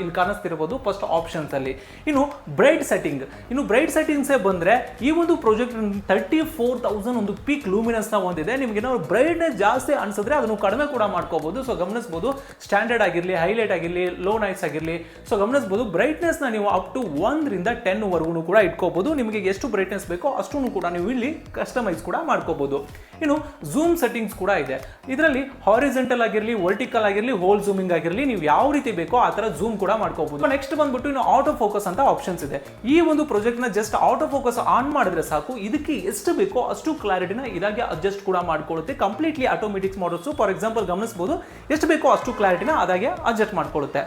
ಇಲ್ಲಿ ಕಾಣಿಸ್ತಿರ್ಬೋದು ಫಸ್ಟ್ ಆಪ್ಷನ್ಸಲ್ಲಿ ಇನ್ನು ಬ್ರೈಟ್ ಸೆಟ್ಟಿಂಗ್ ಇನ್ನು ಬ್ರೈಟ್ ಸೆಟ್ಟಿಂಗ್ಸೇ ಬಂದರೆ ಈ ಒಂದು ಪ್ರೊಜೆಕ್ಟ್ ತರ್ಟಿ ಫೋರ್ ತೌಸಂಡ್ ಒಂದು ಪೀಕ್ ಲೂಮಿನೆಸ್ನ ಹೊಂದಿದೆ. ನಿಮಗೆ ಏನಾದ್ರು ಬ್ರೈಟ್ನೆಸ್ ಜಾಸ್ತಿ ಅನಿಸಿದ್ರೆ ಅದನ್ನು ಕಡಿಮೆ ಕೂಡ ಮಾಡ್ಕೋಬೋದು. ಸೊ ಗಮನಿಸ್ಬೋದು ಸ್ಟ್ಯಾಂಡರ್ಡ್ ಆಗಿರಲಿ ಹೈಲೈಟ್ ಆಗಿರಲಿ ಲೋ ನೈಟ್ಸ್ ಆಗಿರಲಿ. ಸೊ ಗಮನಿಸ್ಬೋದು ಬ್ರೈಟ್ನೆಸ್ನ ನೀವು ಅಪ್ ಟು ಒಂದರಿಂದ ಟೆನ್ ವರೆಗೂ ಕೂಡ ಇಟ್ಕೊ ಇಟ್ಕೋಬಹುದು ನಿಮಗೆ ಎಷ್ಟು ಬ್ರೈಟ್ನೆಸ್ ಬೇಕೋ ಅಷ್ಟೂ ಕೂಡ ನೀವು ಇಲ್ಲಿ ಕಸ್ಟಮೈಸ್ ಕೂಡ ಮಾಡ್ಕೋಬಹುದು ಇನ್ನು ಝೂಮ್ ಸೆಟ್ಟಿಂಗ್ಸ್ ಕೂಡ ಇದೆ. ಇದರಲ್ಲಿ ಹಾರಿಜೆಂಟಲ್ ಆಗಿರಲಿ ವರ್ಟಿಕಲ್ ಆಗಿರಲಿ ಹೋಲ್ ಝೂಮಿಂಗ್ ಆಗಿರಲಿ ನೀವು ಯಾವ ರೀತಿ ಬೇಕೋ ಆ ಥರ ಝೂಮ್ ಕೂಡ ಮಾಡ್ಕೋಬಹುದು ನೆಕ್ಸ್ಟ್ ಬಂದ್ಬಿಟ್ಟು ಇನ್ನು ಆಟೋ ಫೋಕಸ್ ಅಂತ ಆಪ್ಷನ್ಸ್ ಇದೆ. ಈ ಒಂದು ಪ್ರಾಜೆಕ್ಟ್ನ ಜಸ್ಟ್ ಆಟೋ ಫೋಕಸ್ ಆನ್ ಮಾಡಿದ್ರೆ ಸಾಕು. ಇದಕ್ಕೆ ಎಷ್ಟು ಬೇಕೋ ಅಷ್ಟು ಕ್ಲಾರಿಟಿನ ಇದಾಗಿ ಅಡ್ಜಸ್ಟ್ ಕೂಡ ಮಾಡ್ಕೊಳ್ಳುತ್ತೆ. ಕಂಪ್ಲೀಟ್ಲಿ ಆಟೋಮೆಟಿಕ್ಸ್ ಮಾಡೋಸು ಫಾರ್ ಎಕ್ಸಾಂಪಲ್ ಗಮನಿಸಬಹುದು ಎಷ್ಟು ಬೇಕೋ ಅಷ್ಟು ಕ್ಲಾರಿಟಿನ ಅದಾಗೆ ಅಡ್ಜಸ್ಟ್ ಮಾಡ್ಕೊಳ್ಳುತ್ತೆ.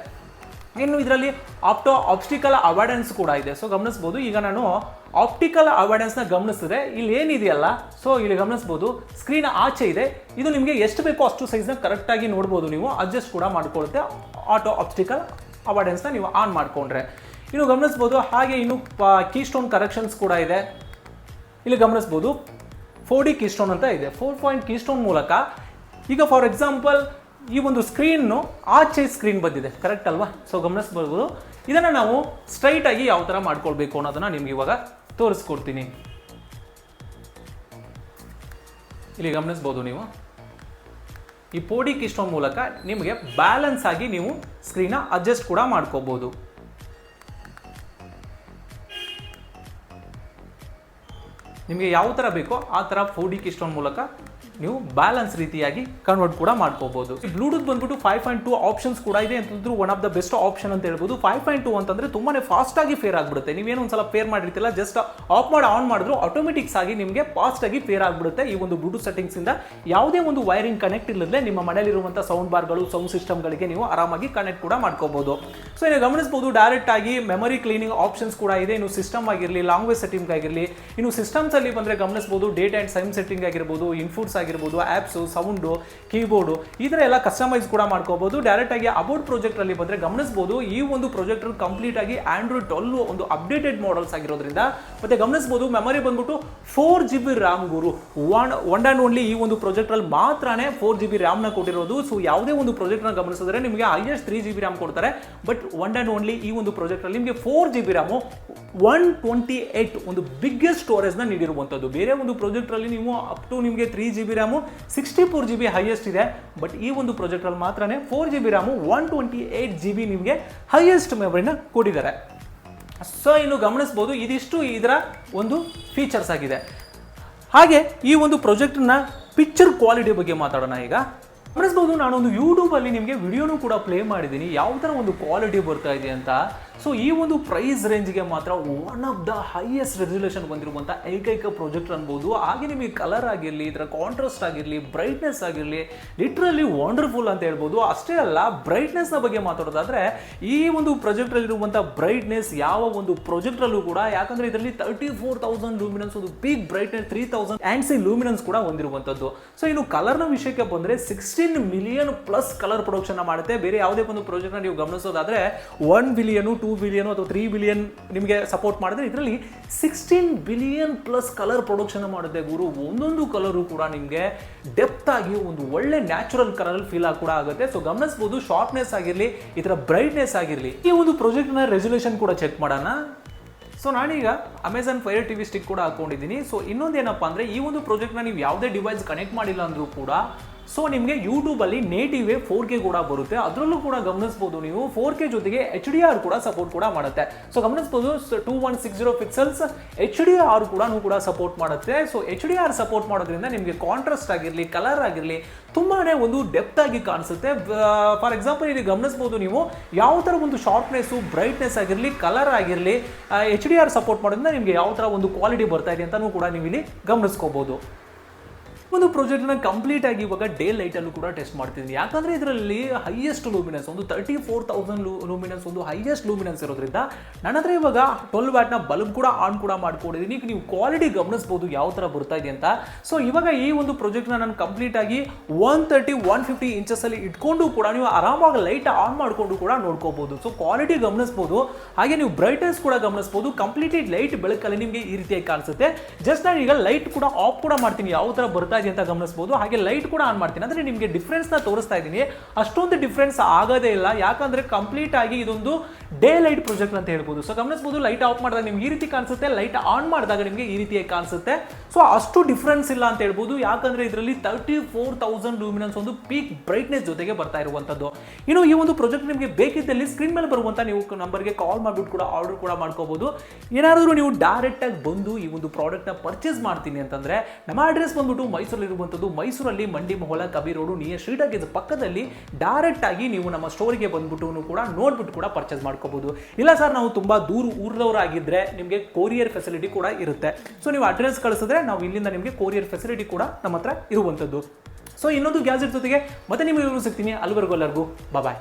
ಇನ್ನು ಇದರಲ್ಲಿ ಆಪ್ಟೋ ಆಪ್ಟಿಕಲ್ ಅವಾರ್ಡೆನ್ಸ್ ಕೂಡ ಇದೆ. ಸೊ ಗಮನಿಸ್ಬೋದು, ಈಗ ನಾನು ಆಪ್ಟಿಕಲ್ ಅವಾರ್ಡೆನ್ಸ್ನ ಗಮನಿಸಿದ್ರೆ ಇಲ್ಲಿ ಏನಿದೆಯಲ್ಲ ಸೊ ಇಲ್ಲಿ ಗಮನಿಸ್ಬೋದು ಸ್ಕ್ರೀನ್ ಆಚೆ ಇದೆ. ಇದು ನಿಮಗೆ ಎಷ್ಟು ಬೇಕೋ ಅಷ್ಟು ಸೈಜ್ನ ಕರೆಕ್ಟಾಗಿ ನೋಡ್ಬೋದು ನೀವು ಅಡ್ಜಸ್ಟ್ ಕೂಡ ಮಾಡ್ಕೊಳ್ಳುತ್ತೆ. ಆಟೋ ಆಪ್ಟಿಕಲ್ ಅವಾರ್ಡೆನ್ಸ್ನ ನೀವು ಆನ್ ಮಾಡಿಕೊಂಡ್ರೆ. ಇನ್ನು ಗಮನಿಸ್ಬೋದು, ಹಾಗೆ ಇನ್ನು ಕೀ ಸ್ಟೋನ್ ಕರೆಕ್ಷನ್ಸ್ ಕೂಡ ಇದೆ. ಇಲ್ಲಿ ಗಮನಿಸ್ಬೋದು ಫೋರ್ ಡಿ ಕೀಸ್ಟೋನ್ ಅಂತ ಇದೆ. ಫೋರ್ ಪಾಯಿಂಟ್ ಕೀಸ್ಟೋನ್ ಮೂಲಕ, ಈಗ ಫಾರ್ ಎಕ್ಸಾಂಪಲ್ ಈ ಒಂದು ಸ್ಕ್ರೀನ್ನು ಆಚೆ ಸ್ಕ್ರೀನ್ ಬಂದಿದೆ ಕರೆಕ್ಟ್ ಅಲ್ವಾ? ಸೊ ಗಮನಿಸ್ಬೋದು. ಇದನ್ನು ನಾವು ಸ್ಟ್ರೈಟ್ ಆಗಿ ಯಾವ ಥರ ಮಾಡ್ಕೊಳ್ಬೇಕು ಅನ್ನೋದನ್ನ ನಿಮ್ಗೆ ಇವಾಗ ತೋರಿಸ್ಕೊಡ್ತೀನಿ. ಇಲ್ಲಿ ಗಮನಿಸ್ಬೋದು ನೀವು. ಈ ಪೋಡಿ ಕಿಸ್ಟೋನ್ ಮೂಲಕ ನಿಮಗೆ ಬ್ಯಾಲೆನ್ಸ್ ಆಗಿ ನೀವು ಸ್ಕ್ರೀನ ಅಡ್ಜಸ್ಟ್ ಕೂಡ ಮಾಡ್ಕೋಬಹುದು ನಿಮಗೆ ಯಾವ ಥರ ಬೇಕೋ ಆ ಥರ ಫೋಡಿ ಕಿಸ್ಟೋನ್ ಮೂಲಕ ನೀವು ಬ್ಯಾಲೆನ್ಸ್ ರೀತಿಯಾಗಿ ಕನ್ವರ್ಟ್ ಕೂಡ ಮಾಡ್ಕೋಬಹುದು ಬ್ಲೂಟೂತ್ ಬಂದ್ಬಿಟ್ಟು ಫೈವ್ ಪಾಯಿಂಟ್ ಟು ಆಪ್ಷನ್ಸ್ ಕೂಡ ಇದೆ ಅಂತಂದ್ರೆ one of the best option ಅಂತ ಹೇಳ್ಬೋದು. ಫೈವ್ ಪಾಯಿಂಟ್ ಟು ಅಂತಂದ್ರೆ ತುಂಬಾನೇ ಫಾಸ್ಟ್ ಆಗಿ ಫೇರ್ ಆಗ್ಬಿಡುತ್ತೆ. ನೀವೇನು ಒಂದ್ಸಲ ಫೇರ್ ಮಾಡಿರ್ತಿಲ್ಲ ಜಸ್ಟ್ ಆಫ್ ಮಾಡಿ ಆನ್ ಮಾಡಿದ್ರು ಆಟೋಮೆಟಿಕ್ಸ್ ಆಗಿ ನಿಮಗೆ ಫಾಸ್ಟ್ ಆಗಿ ಫೇರ್ ಆಗ್ಬಿಡುತ್ತೆ. ಈ ಒಂದು ಬ್ಲೂಟೂತ್ ಸೆಟ್ಟಿಂಗ್ಸ್ ಇಂದ ಯಾವುದೇ ಒಂದು ವೈರಿಂಗ್ ಕನೆಕ್ಟ್ ಇಲ್ಲದೆ ನಿಮ್ಮ ಮನೆಯಲ್ಲಿರುವಂತಹ ಸೌಂಡ್ ಬಾರ್ಗಳು ಸೌಂಡ್ ಸಿಸ್ಟಮ್ಗಳಿಗೆ ನೀವು ಆರಾಮಾಗಿ ಕನೆಕ್ಟ್ ಕೂಡ ಮಾಡ್ಕೋಬಹುದು ಸೊ ಇನ್ನು ಗಮನಿಸಬಹುದು ಡೈರೆಕ್ಟ್ ಆಗಿ ಮೆಮರಿ ಕ್ಲೀನಿಂಗ್ ಆಪ್ಷನ್ಸ್ ಕೂಡ ಇದೆ. ಇನ್ನು ಸಿಸ್ಟಮ್ ಆಗಿರಲಿ ಲಾಂಗ್ವೇಜ್ ಸೆಟ್ಟಿಂಗ್ ಆಗಿರಲಿ, ಇನ್ನು ಸಿಸ್ಟಮ್ಸ್ ಅಲ್ಲಿ ಬಂದ್ರೆ ಗಮನಿಸಬಹುದು ಡೇಟ್ ಅಂಡ್ ಸೈಮ್ ಸೆಟ್ಟಿಂಗ್ ಆಗಿರ್ಬೋದು ಇನ್ಫುಟ್ಸ್ ಆಗಿರ್ಬೋದು ಆ್ಯಪ್ಸು ಸೌಂಡು ಕೀಬೋರ್ಡು ಈ ಥರ ಎಲ್ಲ ಕಸ್ಟಮೈಸ್ ಕೂಡ ಮಾಡ್ಕೋಬೋದು. ಡೈರೆಕ್ಟಾಗಿ ಅಬೌಟ್ ಪ್ರಾಜೆಕ್ಟ್ ಬಂದರೆ ಗಮನಿಸ್ಬೋದು. ಈ ಒಂದು ಪ್ರಾಜೆಕ್ಟ್ ಕಂಪ್ಲೀಟ್ ಆಗಿ ಆಂಡ್ರಾಯ್ಡ್ ಟ್ವೆಲ್ ಒಂದು ಅಪ್ಡೇಟೆಡ್ ಮಾಡಲ್ಸ್ ಆಗಿರೋದ್ರಿಂದ ಮತ್ತೆ ಗಮನಿಸ್ಬೋದು ಮೆಮೊರಿ ಬಂದ್ಬಿಟ್ಟು ಫೋರ್ ಜಿ ಬಿ ರ್ಯಾಮ್ ಗುರು. ಒನ್ ಒನ್ ಆ್ಯಂಡ್ ಓನ್ಲಿ ಈ ಒಂದು ಪ್ರಾಜೆಕ್ಟಲ್ಲಿ ಮಾತ್ರನೇ ಫೋರ್ ಜಿ ಬಿ ರ್ಯಾಮ್ನ ಕೊಟ್ಟಿರೋದು. ಸೊ ಯಾವುದೇ ಒಂದು ಪ್ರಾಜೆಕ್ಟ್ನ ಗಮನಿಸಿದ್ರೆ ನಿಮಗೆ highest three G B RAM ಕೊಡ್ತಾರೆ. ಬಟ್ ಒನ್ ಆ್ಯಂಡ್ ಓನ್ಲಿ ಈ ಒಂದು ಪ್ರಾಜೆಕ್ಟಲ್ಲಿ ನಿಮಗೆ four G B RAM one twenty eight ಒಂದು ಬಿಗ್ಗೆಸ್ಟ್ ಸ್ಟೋರೇಜ್ನ ನೀಡಿರುವಂಥದ್ದು. ಬೇರೆ ಒಂದು ಪ್ರಾಜೆಕ್ಟ್ರಲ್ಲಿ ನೀವು ಅಪ್ ಟು ನಿಮಗೆ three G B RAM sixty four G B highest ಇದೆ. ಬಟ್ ಈ ಒಂದು ಪ್ರಾಜೆಕ್ಟ್ ಅಲ್ಲಿ ಮಾತ್ರನೇ four G B RAM one twenty eight G B ನಿಮಗೆ ಹೈಯೆಸ್ಟ್ ಮೆಮೊರಿನ ಕೊಟ್ಟಿದ್ದಾರೆ. ಸೊ ಇನ್ನು ಗಮನಿಸ್ಬೋದು, ಇದಿಷ್ಟು ಇದರ ಒಂದು ಫೀಚರ್ಸ್ ಆಗಿದೆ. ಹಾಗೆ, ಈ ಒಂದು ಪ್ರಾಜೆಕ್ಟ್ನ ಪಿಕ್ಚರ್ ಕ್ವಾಲಿಟಿ ಬಗ್ಗೆ ಮಾತಾಡೋಣ ಈಗ. ಗಮನಿಸ್ಬೋದು, ನಾನೊಂದು ಯೂಟ್ಯೂಬಲ್ಲಿ ನಿಮಗೆ ವಿಡಿಯೋನು ಕೂಡ ಪ್ಲೇ ಮಾಡಿದ್ದೀನಿ. ಯಾವ ಥರ ಒಂದು ಕ್ವಾಲಿಟಿ ಬರ್ತಾ ಇದೆ ಅಂತ? ಸೊ ಈ ಒಂದು ಪ್ರೈಸ್ ರೇಂಜ್ಗೆ ಮಾತ್ರ one of the highest resolution ಬಂದಿರುವಂಥ ಏಕೈಕ ಪ್ರಾಜೆಕ್ಟ್ ಅನ್ಬೋದು. ಹಾಗೆ ನಿಮಗೆ ಕಲರ್ ಆಗಿರಲಿ, ಇದರ ಕಾಂಟ್ರಾಸ್ಟ್ ಆಗಿರಲಿ ಬ್ರೈಟ್ನೆಸ್ ಆಗಿರಲಿ ಲಿಟ್ರಲಿ ವಂಡರ್ಫುಲ್ ಅಂತ ಹೇಳ್ಬೋದು. ಅಷ್ಟೇ ಅಲ್ಲ ಬ್ರೈಟ್ನೆಸ್ನ ಬಗ್ಗೆ ಮಾತಾಡೋದಾದ್ರೆ, ಈ ಒಂದು ಪ್ರಾಜೆಕ್ಟಲ್ಲಿರುವಂಥ ಬ್ರೈಟ್ನೆಸ್ ಯಾವ ಒಂದು ಪ್ರಾಜೆಕ್ಟಲ್ಲೂ ಕೂಡ, ಯಾಕಂದ್ರೆ ಇದರಲ್ಲಿ ತರ್ಟಿ ಫೋರ್ ತೌಸಂಡ್ ಲೂಮಿನನ್ಸ್ ಒಂದು big brightness three thousand ANSI luminance ಕೂಡ ಹೊಂದಿರುವಂಥದ್ದು ಸೊ ಇನ್ನು ಕಲರ್ನ ವಿಷಯಕ್ಕೆ ಬಂದರೆ sixteen million plus colour production ಮಾಡುತ್ತೆ. ಬೇರೆ ಯಾವುದೇ ಒಂದು ಪ್ರಾಜೆಕ್ಟ್ನ ನೀವು ಗಮನಿಸೋದಾದ್ರೆ ಒನ್ ಬಿಲಿಯನು ಟೂ ಬಿಲಿಯನ್ ಅಥವಾ ತ್ರೀ ಬಿಲಿಯನ್ ನಿಮಗೆ ಸಪೋರ್ಟ್ ಮಾಡಿದ್ರೆ ಇದರಲ್ಲಿ sixteen billion plus colour production ಮಾಡುತ್ತೆ ಗುರು. ಒಂದೊಂದು ಕಲರು ಕೂಡ ನಿಮಗೆ ಡೆಪ್ತ್ ಆಗಿ ಒಂದು ಒಳ್ಳೆ ನ್ಯಾಚುರಲ್ ಕಲರ್ ಫೀಲ್ ಆಗಿ ಕೂಡ ಆಗುತ್ತೆ. ಸೊ ಗಮನಿಸಬಹುದು ಶಾರ್ಪ್ನೆಸ್ ಆಗಿರಲಿ, ಈ ಬ್ರೈಟ್ನೆಸ್ ಆಗಿರಲಿ. ಈ ಒಂದು ಪ್ರಾಜೆಕ್ಟ್ನ ರೆಸೊಲ್ಯೂಷನ್ ಕೂಡ ಚೆಕ್ ಮಾಡೋಣ. ಸೊ ನಾನೀಗ ಅಮೆಝಾನ್ ಫೈರ್ ಟಿವಿ ಸ್ಟಿಕ್ ಕೂಡ ಹಾಕೊಂಡಿದ್ದೀನಿ. ಸೊ ಇನ್ನೊಂದೇನಪ್ಪ ಅಂದರೆ ಈ ಒಂದು ಪ್ರಾಜೆಕ್ಟ್ನ ನೀವು ಯಾವುದೇ ಡಿವೈಸ್ ಕನೆಕ್ಟ್ ಮಾಡಿಲ್ಲ ಅಂದರೂ ಕೂಡ ಸೊ ನಿಮಗೆ ಯೂಟ್ಯೂಬಲ್ಲಿ ನೇಟಿವೇ ಫೋರ್ ಕೆ ಕೂಡ ಬರುತ್ತೆ. ಅದರಲ್ಲೂ ಕೂಡ ಗಮನಿಸ್ಬೋದು ನೀವು. ಫೋರ್ ಕೆ ಜೊತೆಗೆ ಎಚ್ ಡಿ ಆರ್ ಕೂಡ ಸಪೋರ್ಟ್ ಕೂಡ ಮಾಡುತ್ತೆ. ಸೊ ಗಮನಿಸ್ಬೋದು two one six zero pixels H D R ಕೂಡ ಕೂಡ ಸಪೋರ್ಟ್ ಮಾಡುತ್ತೆ. So H D R support ಮಾಡೋದ್ರಿಂದ ನಿಮಗೆ ಕಾಂಟ್ರಾಸ್ಟ್ ಆಗಿರಲಿ ಕಲರ್ ಆಗಿರಲಿ, ತುಂಬಾನೇ ಒಂದು ಡೆಪ್ತ್ ಆಗಿ ಕಾಣಿಸುತ್ತೆ. ಫಾರ್ ಎಕ್ಸಾಂಪಲ್ ಇಲ್ಲಿ ಗಮನಿಸ್ಬೋದು ನೀವು ಯಾವ ಥರ ಒಂದು ಶಾರ್ಪ್ನೆಸ್ಸು ಬ್ರೈಟ್ನೆಸ್ ಆಗಿರಲಿ ಕಲರ್ ಆಗಿರಲಿ ಎಚ್ ಡಿ ಆರ್ ಸಪೋರ್ಟ್ ಮಾಡೋದ್ರಿಂದ ನಿಮಗೆ ಯಾವ ಥರ ಒಂದು ಕ್ವಾಲಿಟಿ ಬರ್ತಾ ಇದೆ ಅಂತಲೂ ಕೂಡ ನೀವು ಇಲ್ಲಿ ಗಮನಿಸ್ಕೋಬಹುದು ಒಂದು ಪ್ರಾಜೆಕ್ಟ್ನ ಕಂಪ್ಲೀಟ್ ಆಗಿ ಇವಾಗ ಡೇ ಲೈಟಲ್ಲೂ ಕೂಡ ಟೆಸ್ಟ್ ಮಾಡ್ತಿದ್ದೀನಿ. ಯಾಕಂದ್ರೆ ಇದರಲ್ಲಿ ಹೈಯೆಸ್ಟ್ ಲೂಮಿನೆನ್ಸ್ ಒಂದು ತರ್ಟಿ ಫೋರ್ ತೌಸಂಡ್ ಲೂಮಿನೆನ್ಸ್ ಒಂದು ಹೈಯೆಸ್ಟ್ ಲೂಮಿನೆನ್ಸ್ ಇರೋದ್ರಿಂದ ನನ್ನ ಹತ್ರ ಇವಾಗ ಟ್ವೆಲ್ ವ್ಯಾಟ್ನ ಬಲ್ಬ್ ಕೂಡ ಆನ್ ಕೂಡ ಮಾಡ್ಕೊಂಡಿದ್ದೀನಿ ಈಗ ನೀವು ಕ್ವಾಲಿಟಿ ಗಮನಿಸ್ಬೋದು ಯಾವ ಥರ ಬರ್ತಾ ಇದೆ ಅಂತ. ಸೊ ಇವಾಗ ಈ ಒಂದು ಪ್ರಾಜೆಕ್ಟ್ನ ನಾನು ಕಂಪ್ಲೀಟ್ ಆಗಿ ಒನ್ ತರ್ಟಿ ಒನ್ ಫಿಫ್ಟಿ ಇಂಚಸ್ಸಲ್ಲಿ ಇಟ್ಕೊಂಡು ಕೂಡ ನೀವು ಆರಾಮಾಗಿ ಲೈಟ್ ಆನ್ ಮಾಡಿಕೊಂಡು ಕೂಡ ನೋಡ್ಕೋಬಹುದು ಸೊ ಕ್ವಾಲಿಟಿ ಗಮನಿಸ್ಬೋದು. ಹಾಗೆ ನೀವು ಬ್ರೈಟ್ನೆಸ್ ಕೂಡ ಗಮನಿಸ್ಬೋದು. ಕಂಪ್ಲೀಟ್ಲಿ ಲೈಟ್ ಬೆಳಕಲ್ಲಿ ನಿಮಗೆ ಈ ರೀತಿಯಾಗಿ ಕಾಣಿಸುತ್ತೆ. ಜಸ್ಟ್ ನಾನು ಈಗ ಲೈಟ್ ಕೂಡ ಆಫ್ ಕೂಡ ಮಾಡ್ತೀನಿ. ಯಾವ ಥರ ಬರ್ತಾ ಇದೆ ಅಂತ ಗಮನಿಸಬಹುದು ಹಾಗೆ ಲೈಟ್ ಕೂಡ ಆನ್ ಮಾಡ್ತೀನಿ. ಅಂದ್ರೆ ನಿಮಗೆ ಡಿಫ್ರೆನ್ಸ್ನ ತೋರಿಸ್ತಾ ಇದ್ದೀನಿ. ಅಷ್ಟೊಂದು ಡಿಫ್ರೆನ್ಸ್ ಆಗೋದೇ ಇಲ್ಲ. ಯಾಕಂದ್ರೆ ಕಂಪ್ಲೀಟ್ ಆಗಿ ಇದೊಂದು ಡೇ ಲೈಟ್ ಪ್ರೊಜೆಕ್ಟ್ ಅಂತ ಹೇಳ್ಬೋದು. ಸೊ ಗಮನಿಸಬಹುದು ಲೈಟ್ ಆಫ್ ಮಾಡಿದಾಗ ನಿಮ್ಗೆ ಈ ರೀತಿ ಕಾಣಿಸುತ್ತೆ. ಲೈಟ್ ಆನ್ ಮಾಡಿದಾಗ ನಿಮಗೆ ಈ ರೀತಿಯಾಗಿ ಕಾಣಿಸುತ್ತೆ. ಸೊ ಅಷ್ಟು ಡಿಫ್ರೆನ್ಸ್ ಇಲ್ಲ ಅಂತ ಹೇಳ್ಬೋದು. ಯಾಕಂದ್ರೆ ಇದರಲ್ಲಿ ತರ್ಟಿ ಫೋರ್ ತೌಸಂಡ್ ಲೂಮಿನನ್ಸ್ ಒಂದು ಪೀಕ್ ಬ್ರೈಟ್ನೆಸ್ ಜೊತೆಗೆ ಬರ್ತಾ ಇರುವಂತದ್ದು ಇನ್ನು ಈ ಒಂದು ಪ್ರಾಜೆಕ್ಟ್ ನಿಮಗೆ ಬೇಕಿದ್ದಲ್ಲಿ ಸ್ಕ್ರೀನ್ ಮೇಲೆ ಬರುವಂತ ನೀವು ನಂಬರ್ಗೆ ಕಾಲ್ ಮಾಡ್ಬಿಟ್ಟು ಕೂಡ ಆರ್ಡರ್ ಕೂಡ ಮಾಡ್ಕೋಬಹುದು ಏನಾದರೂ ನೀವು ಡೈರೆಕ್ಟ್ ಆಗಿ ಬಂದು ಈ ಒಂದು ಪ್ರಾಡಕ್ಟ್ನ ಪರ್ಚೇಸ್ ಮಾಡ್ತೀನಿ ಅಂತಂದ್ರೆ, ನಮ್ಮ ಅಡ್ರೆಸ್ ಬಂದ್ಬಿಟ್ಟು ಮೈಸೂರಲ್ಲಿ ಇರುವಂತದ್ದು ಮೈಸೂರಲ್ಲಿ ಮಂಡಿ ಮೊಹಲ ಕಬಿ ರೋಡು ನಿಯರ್ ಶ್ರೀಟಾಗೇಜ್ ಪಕ್ಕದಲ್ಲಿ ಡೈರೆಕ್ಟ್ ಆಗಿ ನೀವು ನಮ್ಮ ಸ್ಟೋರಿಗೆ ಬಂದ್ಬಿಟ್ಟು ಕೂಡ ನೋಡ್ಬಿಟ್ಟು ಕೂಡ ಪರ್ಚೇಸ್ ಮಾಡ್ಕೋಬಹುದು ಇಲ್ಲ ಸರ್ ನಾವು ತುಂಬಾ ದೂರ ಊರ್ದವರಾಗಿದ್ರೆ ನಿಮಗೆ ಕೊರಿಯರ್ ಫೆಸಿಲಿಟಿ ಕೂಡ ಇರುತ್ತೆ. ಸೊ ನೀವು ಅಡ್ರೆಸ್ ಕಳಿಸಿದ್ರೆ ನಾವು ಇಲ್ಲಿಂದ ನಿಮಗೆ ಕೊರಿಯರ್ ಫೆಸಿಲಿಟಿ ಕೂಡ ನಮ್ಮ ಹತ್ರ ಇರುವಂಥದ್ದು. ಸೊ ಇನ್ನೊಂದು ಗ್ಯಾಜೆಟ್ ಜೊತೆಗೆ ಮತ್ತೆ ನಿಮಗೆ ಸಿಗ್ತೀನಿ. ಅಲ್ಲಿವರೆಗೂ ಎಲ್ಲರಿಗೂ. ಬಾಯ್